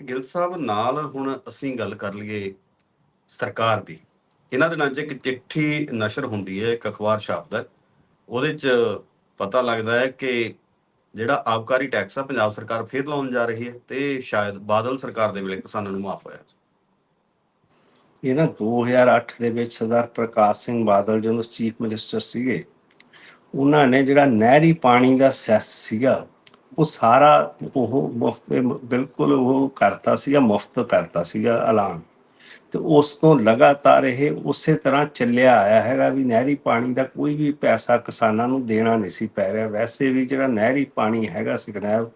ਗਿਲ ਸਾਹਿਬ ਨਾਲ ਹੁਣ ਅਸੀਂ ਗੱਲ ਕਰ ਲਈਏ ਸਰਕਾਰ ਦੀ। ਇਹਨਾਂ ਦਿਨਾਂ 'ਚ ਇੱਕ ਚਿੱਠੀ ਨਸ਼ਰ ਹੁੰਦੀ ਹੈ, ਇੱਕ ਅਖਬਾਰ ਛਾਪਦਾ ਉਹਦੇ 'ਚ ਪਤਾ ਲੱਗਦਾ ਹੈ ਕਿ ਜਿਹੜਾ ਆਬਕਾਰੀ ਟੈਕਸ ਆ, ਪੰਜਾਬ ਸਰਕਾਰ ਫੇਰ ਲਾਉਣ ਜਾ ਰਹੀ ਹੈ ਤੇ ਸ਼ਾਇਦ ਬਾਦਲ ਸਰਕਾਰ ਦੇ ਵੇਲੇ ਕਿਸਾਨਾਂ ਨੂੰ ਮਾਫ ਹੋਇਆ। ਇਹ ਨਾ 2008 ਦੇ ਵਿੱਚ ਸਰਦਾਰ ਪ੍ਰਕਾਸ਼ ਸਿੰਘ ਬਾਦਲ ਜਦੋਂ ਚੀਫ ਮਿਨਿਸਟਰ ਸੀਗੇ, ਉਹਨਾਂ ਨੇ ਜਿਹੜਾ ਨਹਿਰੀ ਪਾਣੀ ਦਾ ਸੈਸ ਸੀਗਾ ਉਹ ਸਾਰਾ ਉਹ ਮੁਫਤ ਬਿਲਕੁਲ ਉਹ ਕਰਤਾ ਸੀਗਾ, ਮੁਫਤ ਕਰਤਾ ਸੀਗਾ ਐਲਾਨ। ਤੇ ਉਸ ਤੋਂ ਲਗਾਤਾਰ ਇਹ ਉਸੇ ਤਰ੍ਹਾਂ ਚੱਲਿਆ ਆਇਆ ਹੈਗਾ ਵੀ ਨਹਿਰੀ ਪਾਣੀ ਦਾ ਕੋਈ ਵੀ ਪੈਸਾ ਕਿਸਾਨਾਂ ਨੂੰ ਦੇਣਾ ਨਹੀਂ ਸੀ ਪੈ ਰਿਹਾ। ਵੈਸੇ ਵੀ ਜਿਹੜਾ ਨਹਿਰੀ ਪਾਣੀ ਹੈਗਾ ਸਿਗਨੈਬ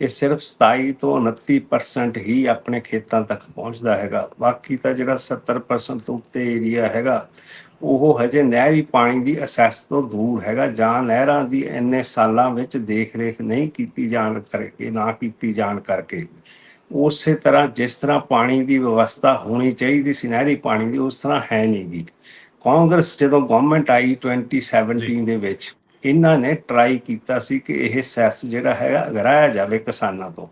ਇਹ ਸਿਰਫ 27 ਤੋਂ 29% ਹੀ ਆਪਣੇ ਖੇਤਾਂ ਤੱਕ ਪਹੁੰਚਦਾ ਹੈਗਾ। ਬਾਕੀ ਤਾਂ ਜਿਹੜਾ 70% ਤੋਂ ਉੱਤੇ ਏਰੀਆ ਹੈਗਾ ਉਹ ਹਜੇ ਨਹਿਰੀ ਪਾਣੀ ਦੀ ਅਸੈਸ ਤੋਂ ਦੂਰ ਹੈਗਾ ਜਾਂ ਨਹਿਰਾਂ ਦੀ ਇੰਨੇ ਸਾਲਾਂ ਵਿੱਚ ਦੇਖ ਰੇਖ ਨਹੀਂ ਕੀਤੀ ਜਾਣ ਕਰਕੇ ਨਾ ਕੀਤੀ ਜਾਣ ਕਰਕੇ। ਉਸੇ ਤਰ੍ਹਾਂ ਜਿਸ ਤਰ੍ਹਾਂ ਪਾਣੀ ਦੀ ਵਿਵਸਥਾ ਹੋਣੀ ਚਾਹੀਦੀ ਸੀ ਨਹਿਰੀ ਪਾਣੀ ਦੀ ਉਸ ਤਰ੍ਹਾਂ ਹੈ ਨਹੀਂ ਗੀ। ਕਾਂਗਰਸ ਜਦੋਂ ਗਵਰਨਮੈਂਟ ਆਈ 2017 ਦੇ ਵਿੱਚ ਇਹਨਾਂ ਨੇ ਟਰਾਈ ਕੀਤਾ ਸੀ ਕਿ ਇਹ ਸੈਸ ਜਿਹੜਾ ਹੈਗਾ ਅਗਰਾਇਆ ਜਾਵੇ ਕਿਸਾਨਾਂ ਤੋਂ।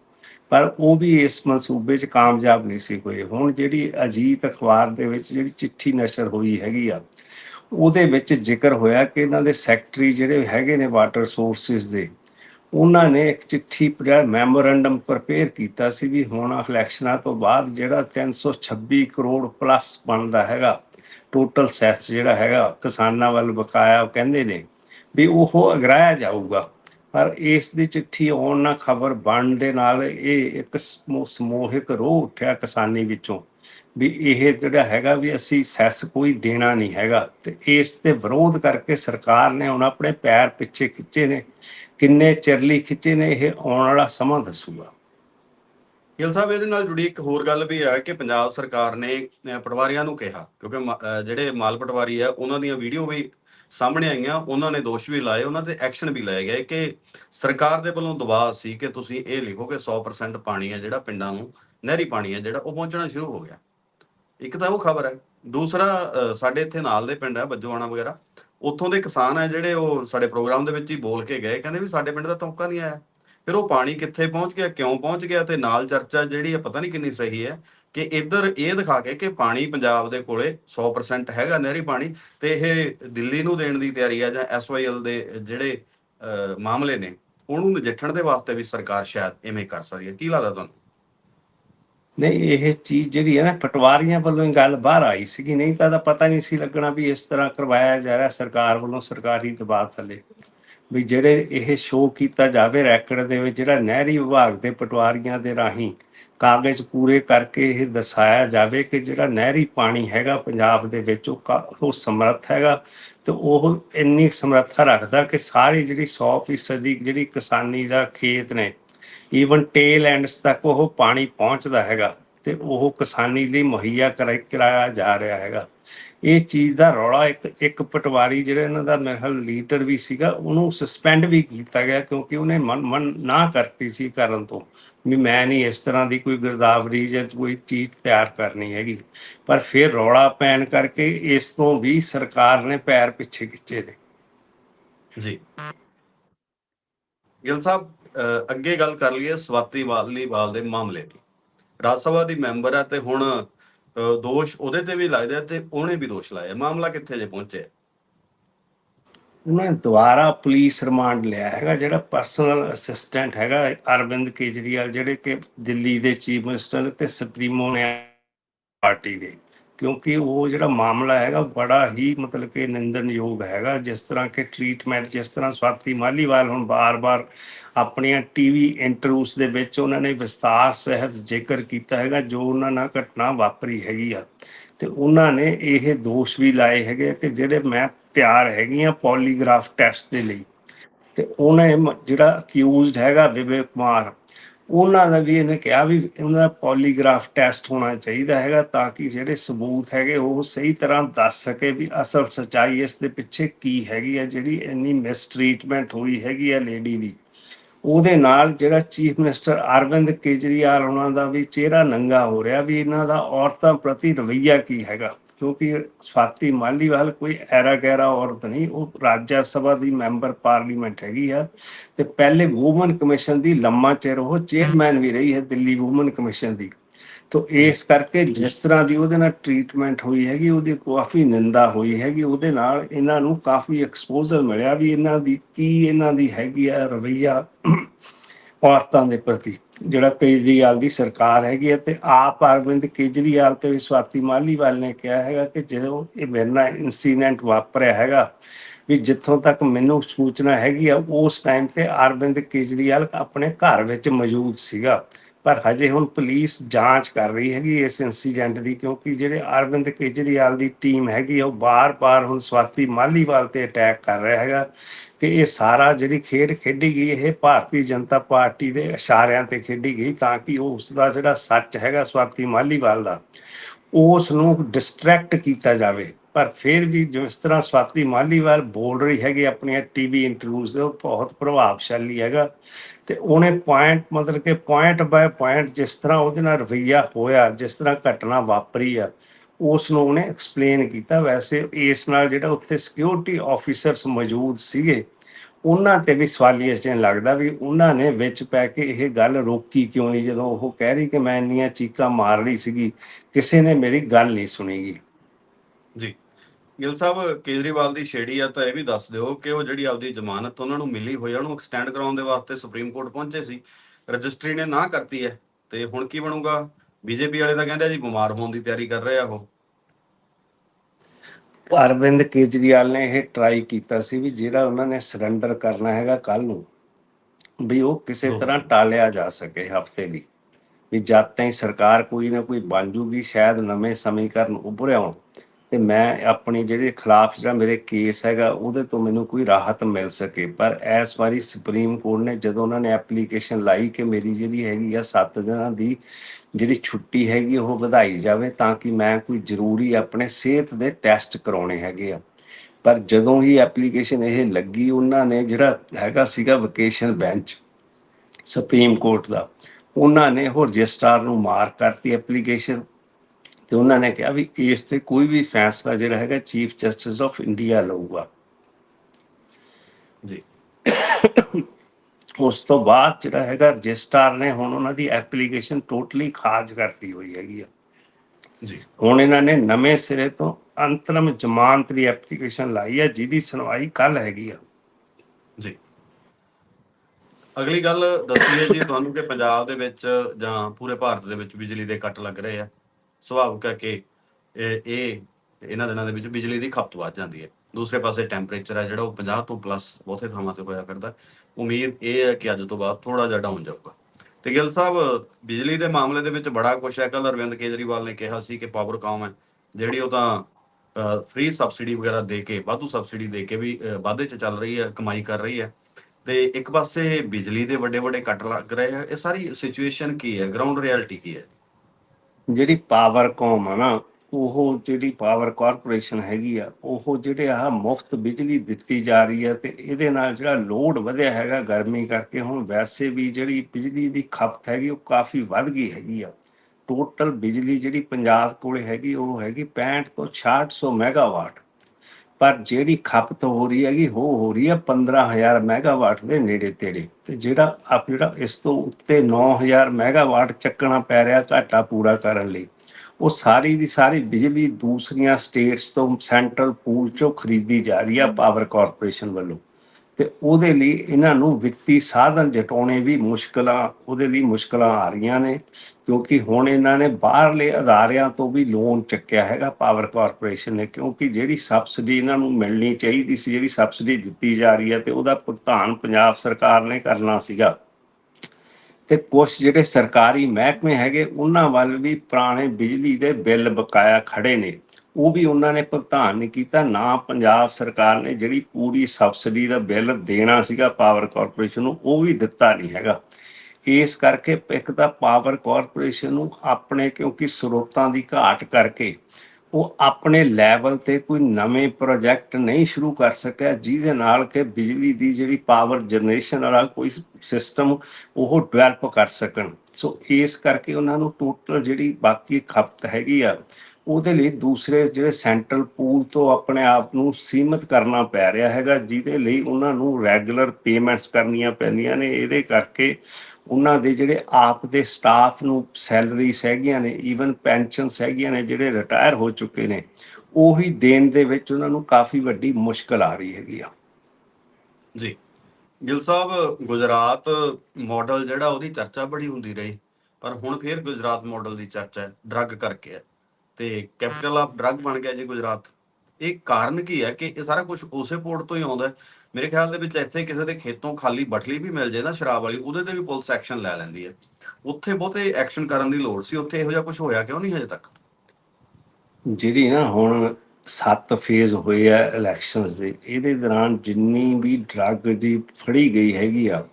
ਪਰ ਉਹ ਵੀ ਇਸ ਮਨਸੂਬੇ 'ਚ ਕਾਮਯਾਬ ਨਹੀਂ ਸੀ ਹੋਏ। ਹੁਣ ਜਿਹੜੀ ਅਜੀਤ ਅਖਬਾਰ ਦੇ ਵਿੱਚ ਜਿਹੜੀ ਚਿੱਠੀ ਨਸ਼ਰ ਹੋਈ ਹੈਗੀ ਆ, ਉਹਦੇ ਵਿੱਚ ਜ਼ਿਕਰ ਹੋਇਆ ਕਿ ਇਹਨਾਂ ਦੇ ਸੈਕਟਰੀ ਜਿਹੜੇ ਹੈਗੇ ਨੇ ਵਾਟਰ ਸੋਰਸਿਸ ਦੇ, ਉਹਨਾਂ ਨੇ ਇੱਕ ਚਿੱਠੀ ਜਿਹੜਾ ਮੈਮੋਰੈਂਡਮ ਪ੍ਰਪੇਅਰ ਕੀਤਾ ਸੀ ਵੀ ਹੁਣ ਇਲੈਕਸ਼ਨਾਂ ਤੋਂ ਬਾਅਦ ਜਿਹੜਾ 326 ਕਰੋੜ ਪਲੱਸ ਬਣਦਾ ਹੈਗਾ, ਟੋਟਲ ਸੈਸ ਜਿਹੜਾ ਹੈਗਾ, ਕਿਸਾਨਾਂ ਵੱਲ ਬਕਾਇਆ ਕਹਿੰਦੇ ਨੇ ਵੀ ਉਹ ਅਗਰਾਇਆ ਜਾਊਗਾ। ਪਰ ਇਸ ਦੀ ਚਿੱਠੀ ਆਉਣ ਨਾਲ ਖਬਰ ਬਣਨ ਦੇ ਨਾਲ ਇਹ ਇੱਕ ਸਮੂਹਿਕ ਰੋਹ ਉੱਠਿਆ ਕਿਸਾਨੀ ਵਿੱਚੋਂ ਵੀ ਇਹ ਜਿਹੜਾ ਹੈਗਾ ਵੀ ਅਸੀਂ ਸੈਸ ਕੋਈ ਦੇਣਾ ਨਹੀਂ ਹੈਗਾ ਤੇ ਇਸ ਤੇ ਵਿਰੋਧ ਕਰਕੇ ਸਰਕਾਰ ਨੇ ਹੁਣ ਆਪਣੇ ਪੈਰ ਪਿੱਛੇ ਖਿੱਚੇ ਨੇ। ਕਿੰਨੇ ਚਿਰ ਲਈ ਖਿੱਚੇ ਨੇ ਇਹ ਆਉਣ ਵਾਲਾ ਸਮਾਂ ਦੱਸੂਗਾ। ਗਿੱਲ ਸਾਹਿਬ, ਇਹਦੇ ਨਾਲ ਜੁੜੀ ਇੱਕ ਹੋਰ ਗੱਲ ਵੀ ਹੈ ਕਿ ਪੰਜਾਬ ਸਰਕਾਰ ਨੇ ਪਟਵਾਰੀਆਂ ਨੂੰ ਕਿਹਾ ਕਿਉਂਕਿ ਮ- ਜਿਹੜੇ ਮਾਲ ਪਟਵਾਰੀ ਆ, ਉਹਨਾਂ ਦੀਆਂ ਵੀਡੀਓ ਵੀ ਸਾਹਮਣੇ ਆਈਆਂ, ਉਹਨਾਂ ਨੇ ਦੋਸ਼ ਵੀ ਲਾਏ, ਉਹਨਾਂ ਤੇ ਐਕਸ਼ਨ ਵੀ ਲਏ ਗਏ ਕਿ ਸਰਕਾਰ ਦੇ ਵੱਲੋਂ ਦਬਾਅ ਸੀ ਕਿ ਤੁਸੀਂ ਇਹ ਲਿਖੋ ਕਿ 100% ਪਾਣੀ ਹੈ ਜਿਹੜਾ ਪਿੰਡਾਂ ਨੂੰ, ਨਹਿਰੀ ਪਾਣੀ ਹੈ ਜਿਹੜਾ, ਉਹ ਪਹੁੰਚਣਾ ਸ਼ੁਰੂ ਹੋ ਗਿਆ। ਇੱਕ ਤਾਂ ਉਹ ਖਬਰ ਹੈ। ਦੂਸਰਾ ਸਾਡੇ ਇੱਥੇ ਨਾਲ ਦੇ ਪਿੰਡ ਹੈ, ਬੱਜੋਆਣਾ ਵਗੈਰਾ। ਉੱਥੋਂ ਦੇ ਕਿਸਾਨ ਹੈ ਜਿਹੜੇ ਉਹ ਸਾਡੇ ਪ੍ਰੋਗਰਾਮ ਦੇ ਵਿੱਚ ਹੀ ਬੋਲ ਕੇ ਗਏ, ਕਹਿੰਦੇ ਵੀ ਸਾਡੇ ਪਿੰਡ ਦਾ ਤੌਕਾ ਨਹੀਂ ਆਇਆ। ਫਿਰ ਉਹ ਪਾਣੀ ਕਿੱਥੇ ਪਹੁੰਚ ਗਿਆ, ਕਿਉਂ ਪਹੁੰਚ ਗਿਆ ਤੇ ਨਾਲ ਚਰਚਾ ਜਿਹੜੀ ਹੈ ਪਤਾ ਨਹੀਂ ਕਿੰਨੀ ਸਹੀ ਹੈ। ਕਿ ਇੱਧਰ ਇਹ ਦਿਖਾ ਕੇ ਕਿ ਪਾਣੀ ਪੰਜਾਬ ਦੇ ਕੋਲੇ 100% ਹੈਗਾ ਨਹਿਰੀ ਪਾਣੀ ਤੇ ਇਹ ਦਿੱਲੀ ਨੂੰ ਦੇਣ ਦੀ ਤਿਆਰੀ ਹੈ ਜਾਂ ਐਸਵਾਈਐਲ ਦੇ ਜਿਹੜੇ ਮਾਮਲੇ ਨੇ, ਉਹਨੂੰ ਨਜਿੱਠਣ ਦੇ ਵਾਸਤੇ ਵੀ ਸਰਕਾਰ ਸ਼ਾਇਦ ਐਵੇਂ ਕਰ ਸਕਦੀ ਹੈ। ਕੀ ਲੱਗਦਾ ਤੁਹਾਨੂੰ? ਨਹੀਂ, ਇਹ ਚੀਜ਼ ਜਿਹੜੀ ਹੈ ਨਾ, ਪਟਵਾਰੀਆਂ ਵੱਲੋਂ ਹੀ ਗੱਲ ਬਾਹਰ ਆਈ ਸੀਗੀ। ਨਹੀਂ ਤਾਂ ਇਹਦਾ ਪਤਾ ਨਹੀਂ ਸੀ ਲੱਗਣਾ ਵੀ ਇਸ ਤਰ੍ਹਾਂ ਕਰਵਾਇਆ ਜਾ ਰਿਹਾ। ਸਰਕਾਰ ਵੱਲੋਂ ਸਰਕਾਰੀ ਦਬਾਅ ਥੱਲੇ। ਵੀ ਜਿਹੜੇ ਇਹ ਸ਼ੋਅ ਕੀਤਾ ਜਾਵੇ ਰੈਕਡ ਦੇ ਵਿੱਚ, ਜਿਹੜਾ ਨਹਿਰੀ ਵਿਭਾਗ ਦੇ ਪਟਵਾਰੀਆਂ ਦੇ ਰਾਹੀਂ ਕਾਗਜ਼ ਪੂਰੇ ਕਰਕੇ ਇਹ ਦਰਸਾਇਆ ਜਾਵੇ ਕਿ ਜਿਹੜਾ ਨਹਿਰੀ ਪਾਣੀ ਹੈਗਾ ਪੰਜਾਬ ਦੇ ਵਿੱਚ, ਉਹ ਕਾ- ਉਹ ਸਮਰੱਥ ਹੈਗਾ ਤੇ ਉਹ ਇੰਨੀ ਸਮਰੱਥਾ ਰੱਖਦਾ ਕਿ ਸਾਰੀ ਜਿਹੜੀ 100% ਦੀ ਜਿਹੜੀ ਕਿਸਾਨੀ ਦਾ ਖੇਤ ਨੇ ਈਵਨ ਟੇਲ ਐਂਡਸ ਤੱਕ ਉਹ ਪਾਣੀ ਪਹੁੰਚਦਾ ਹੈਗਾ ਤੇ ਉਹ ਕਿਸਾਨੀ ਲਈ ਮੁਹੱਈਆ ਕਰਾਇਆ ਜਾ ਰਿਹਾ ਹੈਗਾ। ਇਹ ਚੀਜ਼ ਦਾ ਰੌਲਾ ਇੱਕ ਇੱਕ ਪਟਵਾਰੀ ਜਿਹੜਾ ਇਹਨਾਂ ਦਾ ਮੇਰੇ ਲੀਡਰ ਵੀ ਸੀਗਾ, ਉਹਨੂੰ ਸਸਪੈਂਡ ਵੀ ਕੀਤਾ ਗਿਆ ਕਿਉਂਕਿ ਉਹਨੇ ਮਨ ਮਨ ਨਾ ਕਰਤੀ ਸੀ ਕਰਨ ਤੋਂ। ਵੀ ਮੈਂ ਨਹੀਂ ਇਸ ਤਰ੍ਹਾਂ ਦੀ ਕੋਈ ਗਿਰਦਾਵਰੀ ਜਾਂ ਕੋਈ ਚੀਜ਼ ਤਿਆਰ ਕਰਨੀ ਹੈਗੀ। ਪਰ ਫਿਰ ਰੌਲਾ ਪੈਣ ਕਰਕੇ ਇਸ ਤੋਂ ਵੀ ਸਰਕਾਰ ਨੇ ਪੈਰ ਪਿੱਛੇ ਖਿੱਚੇ ਨੇ। ਜੀ। ਗਿਲ ਸਾਹਿਬ ਅੱਗੇ ਗੱਲ ਕਰ ਲਈਏ ਸਵਾਤੀ ਵਾਲੀਵਾਲ ਦੇ ਮਾਮਲੇ ਦੀ। ਰਾਜ ਸਭਾ ਦੀ ਮੈਂਬਰ ਹੈ ਤੇ ਹੁਣ ਦੋਸ਼ ਉਹਦੇ ਤੇ ਵੀ ਲੱਗਦਾ ਤੇ ਉਹਨੇ ਵੀ ਦੋਸ਼ ਲਾਇਆ ਮਾਮਲਾ ਕਿੱਥੇ ਜੇ ਪਹੁੰਚਿਆ? ਉਹਨਾਂ ਨੇ ਦੁਬਾਰਾ ਪੁਲਿਸ ਰਿਮਾਂਡ ਲਿਆ ਹੈਗਾ, ਜਿਹੜਾ ਪਰਸਨਲ ਅਸਿਸਟੈਂਟ ਹੈਗਾ ਅਰਵਿੰਦ ਕੇਜਰੀਵਾਲ, ਜਿਹੜੇ ਕਿ ਦਿੱਲੀ ਦੇ ਚੀਫ ਮਿਨਿਸਟਰ ਤੇ ਸੁਪਰੀਮੋ ਨੇ ਪਾਰਟੀ ਦੇ। ਕਿਉਂਕਿ ਉਹ ਜਿਹੜਾ ਮਾਮਲਾ ਹੈਗਾ ਬੜਾ ਹੀ ਮਤਲਬ ਕਿ ਨਿੰਦਨਯੋਗ ਹੈਗਾ। ਜਿਸ ਤਰ੍ਹਾਂ ਕਿ ਟ੍ਰੀਟਮੈਂਟ ਜਿਸ ਤਰ੍ਹਾਂ ਸਵਾਤੀ ਮਾਲੀਵਾਲ ਹੁਣ ਬਾਰ-ਬਾਰ ਆਪਣੀਆਂ ਟੀਵੀ ਇੰਟਰਵਿਊਸ ਦੇ ਵਿੱਚ ਉਹਨਾਂ ਨੇ ਵਿਸਤਾਰ ਸਹਿਤ ਜ਼ਿਕਰ ਕੀਤਾ ਹੈਗਾ, ਜੋ ਉਹਨਾਂ ਨਾਲ ਘਟਨਾ ਵਾਪਰੀ ਹੈਗੀ ਆ। ਤੇ ਉਹਨਾਂ ਨੇ ਇਹ ਦੋਸ਼ ਵੀ ਲਾਏ ਹੈਗੇ ਕਿ ਜਿਹੜੇ ਮੈਂ ਤਿਆਰ ਹੈਗੀਆਂ ਪੋਲੀਗ੍ਰਾਫ ਟੈਸਟ ਦੇ ਲਈ। ਤੇ ਉਹਨੇ ਮ- ਜਿਹੜਾ ਅਕਿਊਜ਼ਡ ਹੈਗਾ ਵਿਵੇਕ ਕੁਮਾਰ ਉਹਨਾਂ ਦਾ ਵੀ ਇਹਨੇ ਕਿਹਾ ਵੀ ਉਹਨਾਂ ਦਾ ਪੋਲੀਗ੍ਰਾਫ ਟੈਸਟ ਹੋਣਾ ਚਾਹੀਦਾ ਹੈਗਾ ਤਾਂ ਕਿ ਜਿਹੜੇ ਸਬੂਤ ਹੈਗੇ ਉਹ ਸਹੀ ਤਰ੍ਹਾਂ ਦੱਸ ਸਕੇ ਵੀ ਅਸਲ ਸਚਾਈ ਇਸ ਦੇ ਪਿੱਛੇ ਕੀ ਹੈਗੀ ਹੈ, ਜਿਹੜੀ ਇੰਨੀ ਮਿਸਟ੍ਰੀਟਮੈਂਟ ਹੋਈ ਹੈਗੀ ਹੈ ਲੇਡੀ ਦੀ। ਉਹਦੇ ਨਾਲ ਜਿਹੜਾ ਚੀਫ ਮਿਨਿਸਟਰ ਅਰਵਿੰਦ ਕੇਜਰੀਵਾਲ ਉਹਨਾਂ ਦਾ ਵੀ ਚਿਹਰਾ ਨੰਗਾ ਹੋ ਰਿਹਾ ਵੀ ਇਹਨਾਂ ਦਾ ਔਰਤਾਂ ਪ੍ਰਤੀ ਰਵੱਈਆ ਕੀ ਹੈਗਾ। ਕਿਉਂਕਿ ਸਵਾਤੀ ਮਾਲੀਵਾਲ ਕੋਈ ਐਰਾ ਗੈਰਾ ਔਰਤ ਨਹੀਂ, ਉਹ ਰਾਜ ਸਭਾ ਦੀ ਮੈਂਬਰ ਪਾਰਲੀਮੈਂਟ ਹੈਗੀ ਆ। ਤੇ ਪਹਿਲੇ ਵੂਮਨ ਕਮਿਸ਼ਨ ਦੀ ਲੰਮਾ ਚਿਰ ਉਹ ਚੇਅਰਮੈਨ ਵੀ ਰਹੀ ਹੈ ਦਿੱਲੀ ਵੂਮਨ ਕਮਿਸ਼ਨ ਦੀ। ਤੋ ਇਸ ਕਰਕੇ ਜਿਸ ਤਰ੍ਹਾਂ ਦੀ ਉਹਦੇ ਨਾਲ ਟ੍ਰੀਟਮੈਂਟ ਹੋਈ ਹੈਗੀ, ਉਹਦੀ ਕਾਫੀ ਨਿੰਦਾ ਹੋਈ ਹੈਗੀ, ਉਹਦੇ ਨਾਲ ਇਹਨਾਂ ਨੂੰ ਕਾਫੀ ਐਕਸਪੋਜ਼ਰ ਮਿਲਿਆ ਵੀ ਇਹਨਾਂ ਦੀ ਕੀ ਇਹਨਾਂ ਦੀ ਹੈਗੀ ਆ ਰਵਈਆ ਔਰਤਾਂ ਦੇ ਪ੍ਰਤੀ। ਜਿਹੜਾ ਕੇਜਰੀਵਾਲ ਦੀ ਸਰਕਾਰ ਹੈਗੀ ਹੈ ਤੇ ਆਪ ਅਰਵਿੰਦ ਕੇਜਰੀਵਾਲ ਤੇ ਵੀ ਸਵਾਤੀ ਮਾਲੀਵਾਲ ਨੇ ਕਿਹਾ ਹੈਗਾ ਕਿ ਜਦੋਂ ਇਹ ਮੇਰੇ ਨਾਲ ਇਨਸੀਡੈਂਟ ਵਾਪਰਿਆ ਹੈਗਾ ਵੀ ਜਿੱਥੋਂ ਤੱਕ ਮੈਨੂੰ ਸੂਚਨਾ ਹੈਗੀ ਆ, ਉਸ ਟਾਈਮ ਤੇ ਅਰਵਿੰਦ ਕੇਜਰੀਵਾਲ ਆਪਣੇ ਘਰ ਵਿੱਚ ਮੌਜੂਦ ਸੀਗਾ। ਪਰ ਹਜੇ ਹੁਣ ਪੁਲਿਸ ਜਾਂਚ ਕਰ ਰਹੀ ਹੈਗੀ ਇਸ ਇਨਸੀਡੈਂਟ ਦੀ, ਕਿਉਂਕਿ ਜਿਹੜੇ ਅਰਵਿੰਦ ਕੇਜਰੀਵਾਲ ਦੀ ਟੀਮ ਹੈਗੀ, ਉਹ ਬਾਰ-ਬਾਰ ਹੁਣ ਸਵਾਤੀ ਮਾਲੀਵਾਲ ਤੇ ਅਟੈਕ ਕਰ ਰਿਹਾ ਹੈਗਾ ਕਿ ਇਹ ਸਾਰਾ ਜਿਹੜੀ ਖੇਡ ਖੇਡੀ ਗਈ, ਇਹ ਭਾਰਤੀ ਜਨਤਾ ਪਾਰਟੀ ਦੇ ਇਸ਼ਾਰਿਆਂ ਤੇ ਖੇਡੀ ਗਈ ਤਾਂ ਕਿ ਉਸ ਦਾ ਜਿਹੜਾ ਸੱਚ ਹੈਗਾ ਸਵਾਤੀ ਮਾਲੀਵਾਲ ਦਾ, ਉਸ ਨੂੰ ਡਿਸਟਰੈਕਟ ਕੀਤਾ ਜਾਵੇ। ਪਰ ਫਿਰ ਵੀ ਜਿਸ ਤਰ੍ਹਾਂ ਸਵਾਤੀ ਮਾਲੀਵਾਲ ਬੋਲ ਰਹੀ ਹੈਗੀ ਆਪਣੀਆਂ ਟੀਵੀ ਇੰਟਰਵਿਊਜ਼ ਦੇ, ਉਹ ਬਹੁਤ ਪ੍ਰਭਾਵਸ਼ਾਲੀ ਹੈਗਾ। ਤੇ ਉਹਨੇ ਪੁਆਇੰਟ ਮਤਲਬ ਕਿ ਪੁਆਇੰਟ ਬਾਏ ਪੁਆਇੰਟ ਜਿਸ ਤਰ੍ਹਾਂ ਉਹਦੇ ਨਾਲ ਰਵਈਆ ਹੋਇਆ, ਜਿਸ ਤਰ੍ਹਾਂ ਘਟਨਾ ਵਾਪਰੀ ਆ, ਉਸ ਨੂੰ ਉਹਨੇ ਐਕਸਪਲੇਨ ਕੀਤਾ। ਵੈਸੇ ਇਸ ਨਾਲ ਜਿਹੜਾ ਉੱਥੇ ਸਿਕਿਉਰਿਟੀ ਆਫੀਸਰਸ ਮੌਜੂਦ ਸੀਗੇ, ਉਹਨਾਂ ਤੇ ਵੀ ਸਵਾਲੀਆ ਚਿੰਨ੍ਹ ਲੱਗਦਾ ਵੀ ਉਹਨਾਂ ਨੇ ਵਿੱਚ ਪੈ ਕੇ ਇਹ ਗੱਲ ਰੋਕੀ ਕਿਉਂ ਨਹੀਂ? ਜਦੋਂ ਉਹ ਕਹਿ ਰਹੀ ਕਿ ਮੈਂ ਇੰਨੀਆਂ ਚੀਕਾਂ ਮਾਰ ਰਹੀ ਸੀਗੀ, ਕਿਸੇ ਨੇ ਮੇਰੀ ਗੱਲ ਨਹੀਂ ਸੁਣੀਗੀ ਜੀ ਗਿੱਲ ਸਾਹਿਬ ਕੇਜਰੀਵਾਲ ਦੀ ਛੇੜੀ ਆ ਤਾਂ ਇਹ ਵੀ ਦੱਸ ਦਿਓ ਕਿ ਉਹ ਜਿਹੜੀ ਆਪਦੀ ਜ਼ਮਾਨਤ ਉਹਨਾਂ ਨੂੰ ਮਿਲੀ ਹੋਈ ਆ ਉਹਨੂੰ ਐਕਸਟੈਂਡ ਕਰਾਉਣ ਦੇ ਵਾਸਤੇ ਸੁਪਰੀਮ ਕੋਰਟ ਪਹੁੰਚੇ ਸੀ। ਰਜਿਸਟਰੀ ਨੇ ਨਾ ਕਰਤੀ ਹੈ ਤੇ ਹੁਣ ਕੀ ਬਣੂਗਾ? ਬੀਜੇਪੀ ਵਾਲੇ ਤਾਂ ਕਹਿੰਦੇ ਆ ਜੀ ਬਿਮਾਰ ਹੋਣ ਦੀ ਤਿਆਰੀ ਕਰ ਰਹੇ ਆ ਉਹ। ਅਰਵਿੰਦ ਕੇਜਰੀਵਾਲ ਨੇ ਇਹ ਟਰਾਈ ਕੀਤਾ ਸੀ ਵੀ ਜਿਹੜਾ ਉਹਨਾਂ ਨੇ ਸਰੈਂਡਰ ਕਰਨਾ ਹੈਗਾ ਕੱਲ ਨੂੰ ਵੀ ਉਹ ਕਿਸੇ ਤਰ੍ਹਾਂ ਟਾਲਿਆ ਜਾ ਸਕੇ ਹਫ਼ਤੇ ਲਈ। ਵੀ ਜਦ ਤਾਈਂ ਸਰਕਾਰ ਕੋਈ ਨਾ ਕੋਈ ਬਣ ਜੂਗੀ ਸ਼ਾਇਦ ਨਵੇਂ ਸਮੀਕਰਨ ਉੱਭਰ ਆਉਣ। ਤੇ ਮੈਂ ਆਪਣੀ ਜਿਹੜੇ ਖਿਲਾਫ ਜਿਹੜਾ ਮੇਰੇ ਕੇਸ ਹੈਗਾ, ਉਹਦੇ ਤੋਂ ਮੈਨੂੰ ਕੋਈ ਰਾਹਤ ਮਿਲ ਸਕੇ। ਪਰ ਇਸ ਵਾਰੀ ਸੁਪਰੀਮ ਕੋਰਟ ਨੇ ਜਦੋਂ ਉਹਨਾਂ ਨੇ ਐਪਲੀਕੇਸ਼ਨ ਲਾਈ ਕਿ ਮੇਰੀ ਜਿਹੜੀ ਹੈਗੀ ਆ 7 ਦਿਨਾਂ ਦੀ ਜਿਹੜੀ ਛੁੱਟੀ ਹੈਗੀ, ਉਹ ਵਧਾਈ ਜਾਵੇ ਤਾਂ ਕਿ ਮੈਂ ਕੋਈ ਜ਼ਰੂਰੀ ਆਪਣੇ ਸਿਹਤ ਦੇ ਟੈਸਟ ਕਰਾਉਣੇ ਹੈਗੇ ਆ। ਪਰ ਜਦੋਂ ਹੀ ਐਪਲੀਕੇਸ਼ਨ ਇਹ ਲੱਗੀ, ਉਹਨਾਂ ਨੇ ਜਿਹੜਾ ਹੈਗਾ ਸੀਗਾ ਵਕੇਸ਼ਨ ਬੈਂਚ ਸੁਪਰੀਮ ਕੋਰਟ ਦਾ, ਉਹਨਾਂ ਨੇ ਉਹ ਰਜਿਸਟਰਾਰ ਨੂੰ ਮਾਰਕ ਕਰਤੀ ਐਪਲੀਕੇਸ਼ਨ ਤੇ ਉਹਨਾਂ ਨੇ ਕਿਹਾ ਵੀ ਇਸ ਤੇ ਕੋਈ ਵੀ ਫੈਸਲਾ ਜਿਹੜਾ ਹੈਗਾ ਚੀਫ ਜਸਟਿਸ ਆਫ ਇੰਡੀਆ ਲਊਗਾ। ਜੀ। ਉਸ ਤੋਂ ਬਾਅਦ ਜਿਹੜਾ ਹੈਗਾ ਰਜਿਸਟਰਾਰ ਨੇ ਹੁਣ ਉਹਨਾਂ ਦੀ ਐਪਲੀਕੇਸ਼ਨ ਟੋਟਲੀ ਖਾਰਜ ਕਰਤੀ ਹੋਈ ਹੈਗੀ ਆ। ਜੀ। ਹੁਣ ਇਹਨਾਂ ਨੇ ਨਵੇਂ ਸਿਰੇ ਤੋਂ ਅੰਤਰਮ ਜ਼ਮਾਨਤ ਦੀ ਐਪਲੀਕੇਸ਼ਨ ਲਾਈ ਹੈ ਜਿਹਦੀ ਸੁਣਵਾਈ ਕੱਲ ਹੈਗੀ ਆ। ਜੀ। ਅਗਲੀ ਗੱਲ ਦੱਸੀਏ ਜੀ ਤੁਹਾਨੂੰ ਕਿ ਪੰਜਾਬ ਦੇ ਵਿੱਚ ਜਾਂ ਪੂਰੇ ਭਾਰਤ ਦੇ ਵਿੱਚ ਬਿਜਲੀ ਦੇ ਕੱਟ ਲੱਗ ਰਹੇ ਆ। ਸੁਭਾਵਿਕ ਹੈ ਕਿ, ਇਹ ਇਹਨਾਂ ਦਿਨਾਂ ਦੇ ਵਿੱਚ ਬਿਜਲੀ ਦੀ ਖਪਤ ਵੱਧ ਜਾਂਦੀ ਹੈ। ਦੂਸਰੇ ਪਾਸੇ ਟੈਂਪਰੇਚਰ ਹੈ ਜਿਹੜਾ ਉਹ 50 ਤੋਂ ਪਲੱਸ ਬਹੁਤੇ ਥਾਵਾਂ ਤੇ ਹੋਇਆ ਕਰਦਾ। ਉਮੀਦ ਇਹ ਹੈ ਕਿ ਅੱਜ ਤੋਂ ਬਾਅਦ ਥੋੜਾ ਜਿਹਾ ਡਾਊਨ ਜਾਊਗਾ। ਤੇ ਗਿੱਲ ਸਾਹਿਬ, ਬਿਜਲੀ ਦੇ ਮਾਮਲੇ ਦੇ ਵਿੱਚ ਬੜਾ ਕੁਛ ਹੈ। ਕੱਲ ਅਰਵਿੰਦ ਕੇਜਰੀਵਾਲ ਨੇ ਕਿਹਾ ਸੀ ਕਿ ਪਾਵਰਕਾਮ ਹੈ, ਜਿਹੜੀ ਉਹ ਤਾਂ ਫ੍ਰੀ ਸਬਸਿਡੀ ਵਗੈਰਾ ਦੇ ਕੇ, ਵਾਧੂ ਸਬਸਿਡੀ ਦੇ ਕੇ ਵੀ ਵਾਧੇ 'ਚ ਚੱਲ ਰਹੀ ਹੈ, ਕਮਾਈ ਕਰ ਰਹੀ ਹੈ। ਤੇ ਇੱਕ ਪਾਸੇ ਬਿਜਲੀ ਦੇ ਵੱਡੇ ਵੱਡੇ ਕੱਟ ਲੱਗ ਰਹੇ ਆ ਇਹ ਸਾਰੀ ਸਿਚੁਏਸ਼ਨ ਕੀ ਹੈ? ਗਰਾਊਂਡ ਰਿਐਲਿਟੀ ਕੀ ਹੈ? ਜਿਹੜੀ ਪਾਵਰਕੌਮ ਆ ਨਾ, ਉਹ ਜਿਹੜੀ ਪਾਵਰ ਕਾਰਪੋਰੇਸ਼ਨ ਹੈਗੀ ਆ, ਉਹ ਜਿਹੜੇ ਆ ਮੁਫਤ ਬਿਜਲੀ ਦਿੱਤੀ ਜਾ ਰਹੀ ਆ ਤੇ ਇਹਦੇ ਨਾਲ ਜਿਹੜਾ ਲੋਡ ਵਧਿਆ ਹੈਗਾ ਗਰਮੀ ਕਰਕੇ, ਹੁਣ ਵੈਸੇ ਵੀ ਜਿਹੜੀ ਬਿਜਲੀ ਦੀ ਖਪਤ ਹੈਗੀ, ਉਹ ਕਾਫੀ ਵੱਧ ਗਈ ਹੈਗੀ ਆ। ਟੋਟਲ ਬਿਜਲੀ ਜਿਹੜੀ ਪੰਜਾਬ ਕੋਲੇ ਹੈਗੀ, ਉਹ ਹੈਗੀ 65 ਤੋਂ 6600 ਮੈਗਾਵਾਟ ਪਰ ਜਿਹੜੀ ਖਪਤ ਹੋ ਰਹੀ ਹੈਗੀ ਉਹ ਹੋ ਰਹੀ ਹੈ 15000 ਮੈਗਾਵਾਟ ਦੇ ਨੇੜੇ ਤੇੜੇ। ਤੇ ਜਿਹੜਾ ਆਪ ਜਿਹੜਾ ਇਸ ਤੋਂ ਉੱਤੇ 9000 ਮੈਗਾਵਾਟ ਚੱਕਣਾ ਪੈ ਰਿਹਾ ਘਾਟਾ ਪੂਰਾ ਕਰਨ ਲਈ ਉਹ ਸਾਰੀ ਦੀ ਸਾਰੀ ਬਿਜਲੀ ਦੂਸਰੀਆਂ ਸਟੇਟਸ ਤੋਂ ਸੈਂਟਰਲ ਪੂਲ ਚੋਂ ਖਰੀਦੀ ਜਾ ਰਹੀ ਆ ਪਾਵਰ ਕਾਰਪੋਰੇਸ਼ਨ ਵੱਲੋਂ। ਤੇ ਉਹਦੇ ਲਈ ਇਹਨਾਂ ਨੂੰ ਵਿੱਤੀ ਸਾਧਨ ਜਟਾਉਣੇ ਵੀ ਮੁਸ਼ਕਲਾਂ, ਉਹਦੇ ਲਈ ਮੁਸ਼ਕਲਾਂ ਆ ਰਹੀਆਂ ਨੇ, ਕਿਉਂਕਿ ਹੁਣ ਇਹਨਾਂ ਨੇ ਬਾਹਰਲੇ ਅਦਾਰਿਆਂ ਤੋਂ ਵੀ ਲੋਨ ਚੱਕਿਆ ਹੈਗਾ ਪਾਵਰ ਕਾਰਪੋਰੇਸ਼ਨ ਨੇ, ਕਿਉਂਕਿ ਜਿਹੜੀ ਸਬਸਿਡੀ ਇਹਨਾਂ ਨੂੰ ਮਿਲਣੀ ਚਾਹੀਦੀ ਸੀ, ਜਿਹੜੀ ਸਬਸਿਡੀ ਦਿੱਤੀ ਜਾ ਰਹੀ ਹੈ ਤੇ ਉਹਦਾ ਭੁਗਤਾਨ ਪੰਜਾਬ ਸਰਕਾਰ ਨੇ ਕਰਨਾ ਸੀਗਾ। ਤੇ ਕੁਝ ਜਿਹੜੇ ਸਰਕਾਰੀ ਮਹਿਕਮੇ ਹੈਗੇ, ਉਹਨਾਂ ਵੱਲ ਵੀ ਪੁਰਾਣੇ ਬਿਜਲੀ ਦੇ ਬਿੱਲ ਬਕਾਇਆ ਖੜੇ ਨੇ। ਉਹ ਵੀ ਉਹਨਾਂ ਨੇ ਭੁਗਤਾਨ ਨਹੀਂ ਕੀਤਾ, ਨਾ ਪੰਜਾਬ ਸਰਕਾਰ ਨੇ ਜਿਹੜੀ ਪੂਰੀ ਸਬਸਿਡੀ ਦਾ ਬਿੱਲ ਦੇਣਾ ਸੀਗਾ ਪਾਵਰ ਕਾਰਪੋਰੇਸ਼ਨ ਨੂੰ, ਉਹ ਵੀ ਦਿੱਤਾ ਨਹੀਂ ਹੈਗਾ। ਇਸ ਕਰਕੇ ਇੱਕ ਤਾਂ ਪਾਵਰ ਕਾਰਪੋਰੇਸ਼ਨ ਨੂੰ ਆਪਣੇ, ਕਿਉਂਕਿ ਸਰੋਤਾਂ ਦੀ ਘਾਟ ਕਰਕੇ ਉਹ ਆਪਣੇ ਲੈਵਲ ਤੇ ਕੋਈ ਨਵੇਂ ਪ੍ਰੋਜੈਕਟ ਨਹੀਂ ਸ਼ੁਰੂ ਕਰ ਸਕਿਆ, ਜਿਹਦੇ ਨਾਲ ਕਿ ਬਿਜਲੀ ਦੀ ਜਿਹੜੀ ਪਾਵਰ ਜਨਰੇਸ਼ਨ ਵਾਲਾ ਕੋਈ ਸਿਸਟਮ ਉਹ ਡਿਵੈਲਪ ਕਰ ਸਕਣ। ਸੋ ਇਸ ਕਰਕੇ ਉਹਨਾਂ ਨੂੰ ਟੋਟਲ ਜਿਹੜੀ ਬਾਕੀ ਖਪਤ ਹੈਗੀ ਆ ਉਹਦੇ ਲਈ ਦੂਸਰੇ ਜਿਹੜੇ ਸੈਂਟਰਲ ਪੂਲ ਤੋਂ ਆਪਣੇ ਆਪ ਨੂੰ ਸੀਮਿਤ ਕਰਨਾ ਪੈ ਰਿਹਾ ਹੈਗਾ, ਜਿਹਦੇ ਲਈ ਉਹਨਾਂ ਨੂੰ ਰੈਗੂਲਰ ਪੇਮੈਂਟਸ ਕਰਨੀਆਂ ਪੈਂਦੀਆਂ ਨੇ। ਇਹਦੇ ਕਰਕੇ ਉਹਨਾਂ ਦੇ ਜਿਹੜੇ ਆਪ ਦੇ ਸਟਾਫ ਨੂੰ ਸੈਲਰੀਜ਼ ਹੈਗੀਆਂ ਨੇ ਈਵਨ ਪੈਨਸ਼ਨਸ ਹੈਗੀਆਂ ਨੇ, ਜਿਹੜੇ ਰਿਟਾਇਰ ਹੋ ਚੁੱਕੇ ਨੇ, ਉਹੀ ਦੇਣ ਦੇ ਵਿੱਚ ਉਹਨਾਂ ਨੂੰ ਕਾਫੀ ਵੱਡੀ ਮੁਸ਼ਕਲ ਆ ਰਹੀ ਹੈਗੀ ਆ। ਜੀ। ਗਿਲ ਸਾਹਿਬ, ਗੁਜਰਾਤ ਮਾਡਲ ਜਿਹੜਾ ਉਹਦੀ ਚਰਚਾ ਬੜੀ ਹੁੰਦੀ ਰਹੀ, ਪਰ ਹੁਣ ਫੇਰ ਗੁਜਰਾਤ ਮਾਡਲ ਦੀ ਚਰਚਾ ਡਰੱਗ ਕਰਕੇ ਹੈ। ਤੇ ਕੈਪੀਟਲ ਆਫ ਡਰੱਗ ਬਣ ਗਿਆ ਜੀ ਗੁਜਰਾਤ। ਇਹ ਕਾਰਨ ਕੀ ਹੈ ਕਿ ਇਹ ਸਾਰਾ ਕੁਝ ਉਸੇ ਪੋਰਟ ਤੋਂ ਹੀ ਆਉਂਦਾ ਮੇਰੇ ਖਿਆਲ ਦੇ ਵਿੱਚ ਇੱਥੇ ਕਿਸੇ ਦੇ ਖੇਤੋਂ ਖਾਲੀ ਬਟਲੀ ਵੀ ਮਿਲ ਜੇ ਨਾ ਸ਼ਰਾਬ ਵਾਲੀ, ਉਹਦੇ ਤੇ ਵੀ ਪੁਲਿਸ ਐਕਸ਼ਨ ਲੈ ਲੈਂਦੀ ਹੈ। ਉੱਥੇ ਬਹੁਤੇ ਐਕਸ਼ਨ ਕਰਨ ਦੀ ਲੋੜ ਸੀ, ਉੱਥੇ ਇਹੋ ਜਿਹਾ ਕੁਝ ਹੋਇਆ ਕਿਉਂ ਨਹੀਂ ਹਜੇ ਤੱਕ? ਜਿਹੜੀ ਨਾ ਹੁਣ ਸੱਤ ਫੇਜ਼ ਹੋਏ ਆ ਇਲੈਕਸ਼ਨਸ ਦੇ, ਇਹਦੇ ਦੌਰਾਨ ਜਿੰਨੀ ਵੀ ਡਰੱਗ ਦੀ ਫੜੀ ਗਈ ਹੈਗੀ ਆ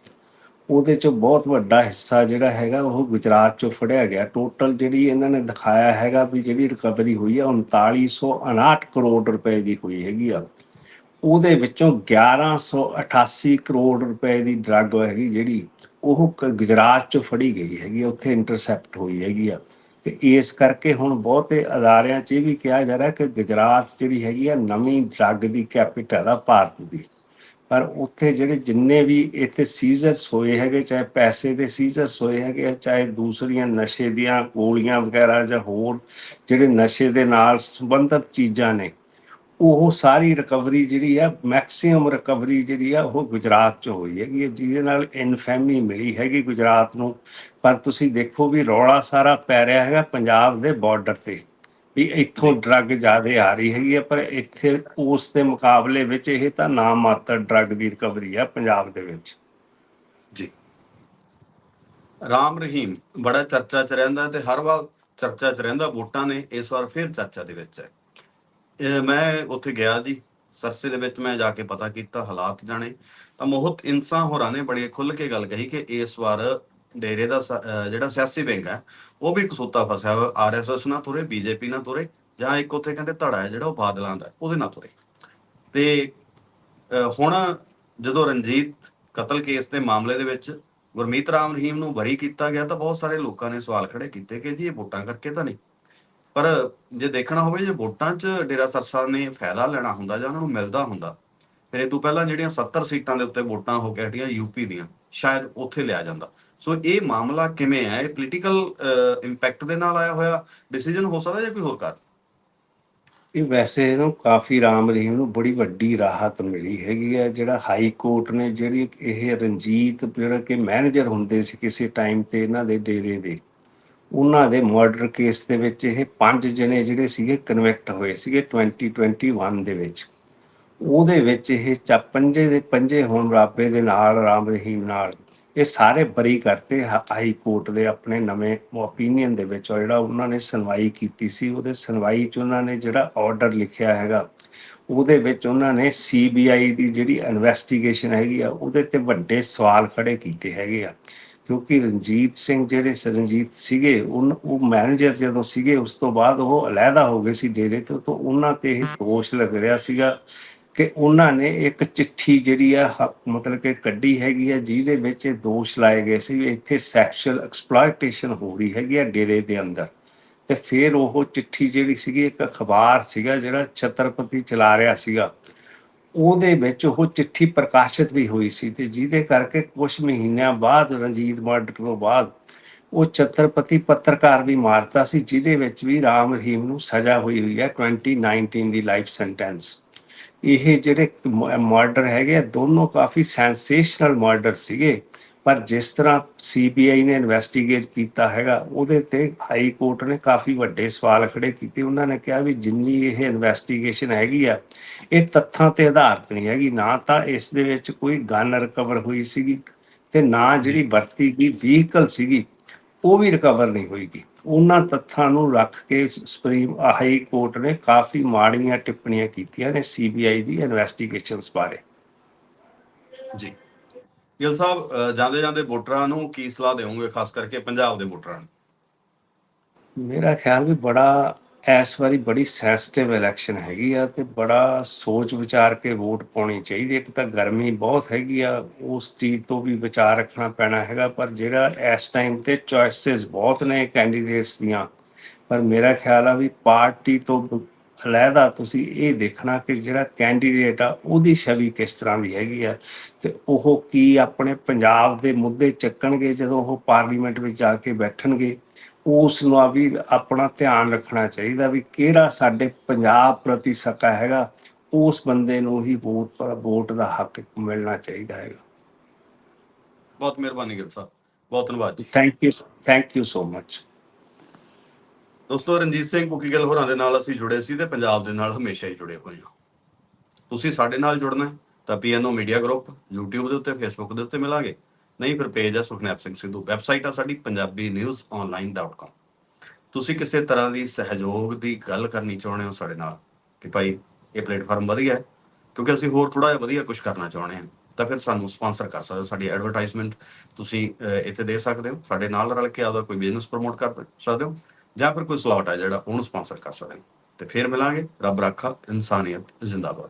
ਉਹਦੇ ਚੋਂ ਬਹੁਤ ਵੱਡਾ ਹਿੱਸਾ ਜਿਹੜਾ ਹੈਗਾ ਉਹ ਗੁਜਰਾਤ ਚੋਂ ਫੜਿਆ ਗਿਆ। ਟੋਟਲ ਜਿਹੜੀ ਇਹਨਾਂ ਨੇ ਦਿਖਾਇਆ ਹੈਗਾ ਵੀ ਜਿਹੜੀ ਰਿਕਵਰੀ ਹੋਈ ਆ 3959 ਕਰੋੜ ਰੁਪਏ ਦੀ ਹੋਈ ਹੈਗੀ ਆ। ਉਹਦੇ ਵਿੱਚੋਂ 1188 ਕਰੋੜ ਰੁਪਏ ਦੀ ਡਰੱਗ ਹੈਗੀ ਜਿਹੜੀ ਉਹ ਕ- ਗੁਜਰਾਤ ਚੋਂ ਫੜੀ ਗਈ ਹੈਗੀ ਆ, ਉੱਥੇ ਇੰਟਰਸੈਪਟ ਹੋਈ ਹੈਗੀ ਆ। ਤੇ ਇਸ ਕਰਕੇ ਹੁਣ ਬਹੁਤੇ ਅਦਾਰਿਆਂ 'ਚ ਇਹ ਵੀ ਕਿਹਾ ਜਾ ਰਿਹਾ ਕਿ ਗੁਜਰਾਤ ਜਿਹੜੀ ਹੈਗੀ ਆ ਨਵੀਂ ਡਰੱਗ ਦੀ ਕੈਪੀਟਲ ਆ ਭਾਰਤ ਦੀ। ਪਰ ਉੱਥੇ ਜਿਹੜੇ ਜਿੰਨੇ ਵੀ ਇੱਥੇ ਸੀਜ਼ਰਸ ਹੋਏ ਹੈਗੇ ਚਾਹੇ ਪੈਸੇ ਦੇ ਸੀਜ਼ਰਸ ਹੋਏ ਹੈਗੇ ਆ, ਚਾਹੇ ਦੂਸਰੀਆਂ ਨਸ਼ੇ ਦੀਆਂ ਗੋਲੀਆਂ ਵਗੈਰਾ ਜਾਂ ਹੋਰ ਜਿਹੜੇ ਨਸ਼ੇ ਦੇ ਨਾਲ ਸੰਬੰਧਿਤ ਚੀਜ਼ਾਂ ਨੇ ਉਹ ਸਾਰੀ ਰਿਕਵਰੀ ਜਿਹੜੀ ਆ ਮੈਕਸਿਮਮ ਰਿਕਵਰੀ ਜਿਹੜੀ ਆ ਉਹ ਗੁਜਰਾਤ ਚ ਹੋਈ ਹੈਗੀ ਹੈ, ਜਿਹਦੇ ਨਾਲ ਇਨਫੈਮੀ ਮਿਲੀ ਹੈਗੀ ਗੁਜਰਾਤ ਨੂੰ। ਪਰ ਤੁਸੀਂ ਦੇਖੋ ਵੀ ਰੌਲਾ ਸਾਰਾ ਪੈ ਰਿਹਾ ਹੈਗਾ ਪੰਜਾਬ ਦੇ ਬਾਰਡਰ ਤੇ। ਵੀ ਇੱਥੋਂ ਡਰੱਗ ਜ਼ਿਆਦਾ ਆ ਰਹੀ ਹੈਗੀ ਪਰ ਇੱਥੇ ਉਸ ਦੇ ਮੁਕਾਬਲੇ ਵਿੱਚ ਇਹ ਤਾਂ ਨਾਮ ਮਾਤਰ ਡਰੱਗ ਦੀ ਰਿਕਵਰੀ ਆ ਪੰਜਾਬ ਦੇ ਵਿੱਚ। ਜੀ। ਰਾਮ ਰਹੀਮ ਬੜਾ ਚਰਚਾ 'ਚ ਰਹਿੰਦਾ ਹੈ ਤੇ ਹਰ ਵਾਰ ਚਰਚਾ 'ਚ ਰਹਿੰਦਾ ਵੋਟਾਂ ਨੇ ਇਸ ਵਾਰ ਫਿਰ ਚਰਚਾ ਦੇ ਵਿੱਚ ਹੈ। ਮੈਂ ਉੱਥੇ ਗਿਆ ਜੀ ਸਰਸੇ ਦੇ ਵਿੱਚ ਮੈਂ ਜਾ ਕੇ ਪਤਾ ਕੀਤਾ ਹਾਲਾਤ ਜਾਣੇ। ਤਾਂ ਮੋਹਤ ਇਨਸਾਨ ਹੋਰਾਂ ਨੇ ਬੜੇ ਖੁੱਲ ਕੇ ਗੱਲ ਕਹੀ ਕਿ ਇਸ ਵਾਰ ਡੇਰੇ ਦਾ ਜਿਹੜਾ ਸਿਆਸੀ ਵਿੰਗ ਹੈ, ਉਹ ਵੀ ਕਸੂਤਾ ਫਸਿਆ ਹੋਇਆ ਆਰਐਸਐਸ ਨਾਲ ਤੁਰੇ ਬੀਜੇਪੀ ਨਾਲ ਤੁਰੇ, ਜਾਂ ਇੱਕ ਉੱਥੇ ਕਹਿੰਦੇ ਧੜਾ ਹੈ ਜਿਹੜਾ ਉਹ ਬਾਦਲਾਂ ਦਾ ਉਹਦੇ ਨਾਲ ਤੁਰੇ। ਤੇ ਹੁਣ ਜਦੋਂ ਰਣਜੀਤ ਕਤਲ ਕੇਸ ਦੇ ਮਾਮਲੇ ਦੇ ਵਿੱਚ ਗੁਰਮੀਤ ਰਾਮ ਰਹੀਮ ਨੂੰ ਬਰੀ ਕੀਤਾ ਗਿਆ, ਤਾਂ ਬਹੁਤ ਸਾਰੇ ਲੋਕਾਂ ਨੇ ਸਵਾਲ ਖੜੇ ਕੀਤੇ ਕਿ ਜੀ ਇਹ ਵੋਟਾਂ ਕਰਕੇ ਤਾਂ ਨਹੀਂ। ਪਰ ਜੇ ਦੇਖਣਾ ਹੋਵੇ, ਜੇ ਵੋਟਾਂ 'ਚ ਡੇਰਾ ਸਰਸਾ ਨੇ ਫਾਇਦਾ ਲੈਣਾ ਹੁੰਦਾ ਜਾਂ ਉਹਨਾਂ ਨੂੰ ਮਿਲਦਾ ਹੁੰਦਾ, ਫਿਰ ਇਹ ਤੋਂ ਪਹਿਲਾਂ ਜਿਹੜੀਆਂ 70 ਸੀਟਾਂ ਦੇ ਉੱਤੇ ਵੋਟਾਂ ਹੋ ਕੇ ਹਟੀਆਂ ਯੂਪੀ ਦੀਆਂ, ਸ਼ਾਇਦ ਉੱਥੇ ਲਿਆ ਜਾਂਦਾ। ਸੋ ਇਹ ਮਾਮਲਾ ਕਿਵੇਂ ਹੈ? ਇਹ ਪੋਲੀਟੀਕਲ ਇੰਪੈਕਟ ਦੇ ਨਾਲ ਆਇਆ ਹੋਇਆ ਡਿਸੀਜਨ ਹੋ ਸਕਦਾ ਜਾਂ ਕੋਈ ਹੋਰ ਕਾਰਨ? ਇਹ ਵੈਸੇ ਇਹਨੂੰ ਕਾਫੀ ਰਾਮ ਰਹੀਮ ਨੂੰ ਬੜੀ ਵੱਡੀ ਰਾਹਤ ਮਿਲੀ ਹੈਗੀ ਹੈ। ਜਿਹੜਾ ਹਾਈ ਕੋਰਟ ਨੇ ਜਿਹੜੀ ਇਹ ਰਣਜੀਤ ਜਿਹੜਾ ਕਿ ਮੈਨੇਜਰ ਹੁੰਦੇ ਸੀ ਕਿਸੇ ਟਾਈਮ ਤੇ ਇਹਨਾਂ ਦੇ ਡੇਰੇ ਦੇ, ਉਹਨਾਂ ਦੇ ਮਰਡਰ ਕੇਸ ਦੇ ਵਿੱਚ ਇਹ ਪੰਜ ਜਣੇ ਜਿਹੜੇ ਸੀਗੇ ਕਨਵਿਕਟ ਹੋਏ ਸੀਗੇ 2021 ਦੇ ਵਿੱਚ। ਉਹਦੇ ਵਿੱਚ ਇਹ ਚਾ ਪੰਜੇ ਦੇ ਪੰਜੇ ਹੁਣ ਰਾਬੇ ਦੇ ਨਾਲ ਰਾਮ ਰਹੀਮ ਨਾਲ ਇਹ ਸਾਰੇ ਬਰੀ ਕਰਤੇ ਹਾਈ ਕੋਰਟ ਦੇ ਆਪਣੇ ਨਵੇਂ ਓਪੀਨੀਅਨ ਦੇ ਵਿੱਚ। ਉਹ ਜਿਹੜਾ ਉਹਨਾਂ ਨੇ ਸੁਣਵਾਈ ਕੀਤੀ ਸੀ, ਉਹਦੇ ਸੁਣਵਾਈ 'ਚ ਉਹਨਾਂ ਨੇ ਜਿਹੜਾ ਆਰਡਰ ਲਿਖਿਆ ਹੈਗਾ, ਉਹਦੇ ਵਿੱਚ ਉਹਨਾਂ ਨੇ ਸੀਬੀਆਈ ਦੀ ਜਿਹੜੀ ਇਨਵੈਸਟੀਗੇਸ਼ਨ ਹੈਗੀ ਆ, ਉਹਦੇ ਤੇ ਵੱਡੇ ਸਵਾਲ ਖੜੇ ਕੀਤੇ ਹੈਗੇ ਆ। ਕਿਉਂਕਿ ਰਣਜੀਤ ਸਿੰਘ ਜਿਹੜੇ ਸ- ਰਣਜੀਤ ਸੀਗੇ, ਉਨ- ਉਹ ਮੈਨੇਜਰ ਜਦੋਂ ਸੀਗੇ, ਉਸ ਤੋਂ ਬਾਅਦ ਉਹ ਅਲੱਗਾ ਹੋ ਗਏ ਸੀ ਡੇਰੇ ਤੋਂ, ਤਾਂ ਉਹਨਾਂ ਤੇ ਇਹ ਦੋਸ਼ ਲੱਗ ਰਿਹਾ ਸੀਗਾ ਕਿ ਉਹਨਾਂ ਨੇ ਇੱਕ ਚਿੱਠੀ ਜਿਹੜੀ ਆ, ਹ- ਮਤਲਬ ਕਿ ਕੱਢੀ ਹੈਗੀ ਹੈ ਜਿਹਦੇ ਵਿੱਚ ਇਹ ਦੋਸ਼ ਲਾਏ ਗਏ ਸੀ ਵੀ ਇੱਥੇ ਸੈਕਸ਼ੂਅਲ ਐਕਸਪਲੋਇਟੇਸ਼ਨ ਹੋ ਰਹੀ ਹੈਗੀ ਆ ਡੇਰੇ ਦੇ ਅੰਦਰ। ਤੇ ਫਿਰ ਉਹ ਚਿੱਠੀ ਜਿਹੜੀ ਸੀਗੀ, ਇੱਕ ਅਖਬਾਰ ਸੀਗਾ ਜਿਹੜਾ ਛਤਰਪਤੀ ਚਲਾ ਰਿਹਾ ਸੀਗਾ। ਉਹਦੇ ਵਿੱਚ ਉਹ ਚਿੱਠੀ ਪ੍ਰਕਾਸ਼ਿਤ ਵੀ ਹੋਈ ਸੀ ਤੇ ਜਿਹਦੇ ਕਰਕੇ ਕੁਝ ਮਹੀਨਿਆਂ ਬਾਅਦ, ਰਣਜੀਤ ਮਰਡਰ ਤੋਂ ਬਾਅਦ ਉਹ ਛਤਰਪਤੀ ਪੱਤਰਕਾਰ ਵੀ ਮਾਰਤਾ ਸੀ, ਜਿਹਦੇ ਵਿੱਚ ਵੀ ਰਾਮ ਰਹੀਮ ਨੂੰ ਸਜ਼ਾ ਹੋਈ ਹੋਈ ਹੈ 2019 ਦੀ ਲਾਈਫ ਸੈਂਟੈਂਸ ਇਹ ਜਿਹੜੇ ਮਰਡਰ ਹੈਗੇ ਆ, ਦੋਨੋਂ ਕਾਫੀ ਸੈਂਸੇਸ਼ਨਲ ਮਰਡਰ ਸੀਗੇ। ਪਰ ਜਿਸ ਤਰ੍ਹਾਂ ਸੀਬੀਆਈ ਨੇ ਇਨਵੈਸਟੀਗੇਟ ਕੀਤਾ ਹੈਗਾ ਉਹਦੇ ਤੇ ਹਾਈ ਕੋਰਟ ਨੇ ਕਾਫੀ ਵੱਡੇ ਸਵਾਲ ਖੜੇ ਕੀਤੇ। ਉਹਨਾਂ ਨੇ ਕਿਹਾ ਵੀ ਜਿੰਨੀ ਇਹ ਇਨਵੈਸਟੀਗੇਸ਼ਨ ਹੈਗੀ ਆ ਇਹ ਤੱਥਾਂ ਤੇ ਆਧਾਰਿਤ ਨਹੀਂ ਹੈਗੀ। ਨਾ ਤਾਂ ਇਸ ਦੇ ਵਿੱਚ ਕੋਈ ਗਨ ਰਿਕਵਰ ਹੋਈ ਸੀਗੀ ਤੇ ਨਾ ਜਿਹੜੀ ਵਰਤੀ ਗਈ ਵਹੀਕਲ ਸੀਗੀ ਉਹ ਵੀ ਰਿਕਵਰ ਨਹੀਂ ਹੋਈਗੀ। ਉਹਨਾਂ ਤੱਥਾਂ ਨੂੰ ਰੱਖ ਕੇ ਸੁਪਰੀਮ ਹਾਈ ਕੋਰਟ ਨੇ ਕਾਫੀ ਮਾੜੀਆਂ ਟਿੱਪਣੀਆਂ ਕੀਤੀਆਂ ਨੇ ਸੀਬੀਆਈ ਦੀ ਇਨਵੈਸਟੀਗੇਸ਼ਨਸ ਬਾਰੇ। ਜੀ। ਗਿਲ ਸਾਹਿਬ ਜਾਂਦੇ ਜਾਂਦੇ ਵੋਟਰਾਂ ਨੂੰ ਕੀ ਸਲਾਹ ਦੇਵੋਗੇ ਖਾਸ ਕਰਕੇ ਪੰਜਾਬ ਦੇ ਵੋਟਰਾਂ ਨੂੰ? ਮੇਰਾ ਖਿਆਲ ਵੀ ਬੜਾ ਇਸ ਵਾਰੀ ਬੜੀ ਸੈਂਸਿਟਿਵ ਇਲੈਕਸ਼ਨ ਹੈਗੀ ਆ ਤੇ ਬੜਾ ਸੋਚ ਵਿਚਾਰ ਕੇ ਵੋਟ ਪਾਉਣੀ ਚਾਹੀਦੀ ਇੱਕ ਤਾਂ ਗਰਮੀ ਬਹੁਤ ਹੈਗੀ ਆ, ਉਸ ਚੀਜ਼ ਤੋਂ ਵੀ ਵਿਚਾਰ ਰੱਖਣਾ ਪੈਣਾ ਹੈਗਾ, ਪਰ ਜਿਹੜਾ ਇਸ ਟਾਈਮ ਤੇ ਚੋਇਸਸ ਬਹੁਤ ਨੇ ਕੈਂਡੀਡੇਟਸ ਦੀਆਂ। ਪਰ ਮੇਰਾ ਖਿਆਲ ਆ ਵੀ ਪਾਰਟੀ ਤੋਂ ਬ- ਅਲੱਗਾ ਤੁਸੀਂ ਇਹ ਦੇਖਣਾ ਕਿ ਜਿਹੜਾ ਕੈਂਡੀਡੇਟ ਆ, ਉਹਦੀ ਛਵੀ ਕਿਸ ਤਰ੍ਹਾਂ ਦੀ ਹੈਗੀ ਆ ਤੇ ਉਹ ਕੀ ਆਪਣੇ ਪੰਜਾਬ ਦੇ ਮੁੱਦੇ ਚੱਕਣਗੇ ਜਦੋਂ ਉਹ ਪਾਰਲੀਮੈਂਟ ਵਿੱਚ ਜਾ ਕੇ ਬੈਠਣਗੇ। ਉਸ ਨੂੰ ਆ ਵੀ ਆਪਣਾ ਧਿਆਨ ਰੱਖਣਾ ਚਾਹੀਦਾ ਵੀ ਕਿਹੜਾ ਸਾਡੇ ਪੰਜਾਬ ਪ੍ਰਤੀ ਸਕਾ ਹੈਗਾ ਉਸ ਬੰਦੇ ਨੂੰ ਹੀ ਵੋਟ ਵੋਟ ਦਾ ਹੱਕ ਮਿਲਣਾ ਚਾਹੀਦਾ ਹੈਗਾ। ਬਹੁਤ ਮਿਹਰਬਾਨੀ ਗਿੱਲ ਸਾਹਿਬ ਬਹੁਤ ਧੰਨਵਾਦ ਜੀ। Thank you thank you so much ਦੋਸਤੋ ਰਣਜੀਤ ਸਿੰਘ ਕੁਕੀਗਲ ਹੋਰਾਂ ਦੇ ਨਾਲ ਅਸੀਂ ਜੁੜੇ ਸੀ ਤੇ ਪੰਜਾਬ ਦੇ ਨਾਲ ਹਮੇਸ਼ਾ ਹੀ ਜੁੜੇ ਹੋਏ ਹਾਂ। ਤੁਸੀਂ ਸਾਡੇ ਨਾਲ ਜੁੜਨਾ ਤਾਂ ਪੀਐਨਓ ਮੀਡੀਆ ਗਰੁੱਪ YouTube ਦੇ ਉੱਤੇ Facebook ਦੇ ਉੱਤੇ ਮਿਲਾਂਗੇ। ਨਹੀਂ, ਫਿਰ ਪੇਜ ਆ ਸੁਖਨੈਪ ਸਿੰਘ ਸਿੱਧੂ। ਵੈਬਸਾਈਟ ਆ ਸਾਡੀ punjabinewsonline.com ਤੁਸੀਂ ਕਿਸੇ ਤਰ੍ਹਾਂ ਦੀ ਸਹਿਯੋਗ ਦੀ ਗੱਲ ਕਰਨੀ ਚਾਹੁੰਦੇ ਹੋ ਸਾਡੇ ਨਾਲ ਕਿ ਭਾਈ ਇਹ ਪਲੇਟਫਾਰਮ ਵਧੀਆ ਹੈ? ਕਿਉਂਕਿ ਅਸੀਂ ਹੋਰ ਥੋੜਾ ਜਿਹਾ ਵਧੀਆ ਕੁਝ ਕਰਨਾ ਚਾਹੁੰਦੇ ਹਾਂ, ਤਾਂ ਫਿਰ ਸਾਨੂੰ ਸਪਾਂਸਰ ਕਰ ਸਕਦੇ ਹੋ। ਸਾਡੀ ਐਡਵਰਟਾਈਜ਼ਮੈਂਟ ਤੁਸੀਂ ਇੱਥੇ ਦੇ ਸਕਦੇ ਹੋ। ਸਾਡੇ ਨਾਲ ਰਲ ਕੇ ਆਪਦਾ ਕੋਈ ਬਿਜ਼ਨਸ ਪ੍ਰਮੋਟ ਕਰ ਸਕਦੇ ਹੋ ਜਾਂ ਫਿਰ ਕੋਈ ਸਲਾਟ ਹੈ ਜਿਹੜਾ, ਉਹਨੂੰ ਸਪਾਂਸਰ ਕਰ ਸਕਦੇ ਹੋ। ਤੇ ਫਿਰ ਮਿਲਾਂਗੇ। ਰੱਬ ਰਾਖਾ, ਇਨਸਾਨੀਅਤ ਜ਼ਿੰਦਾਬਾਦ।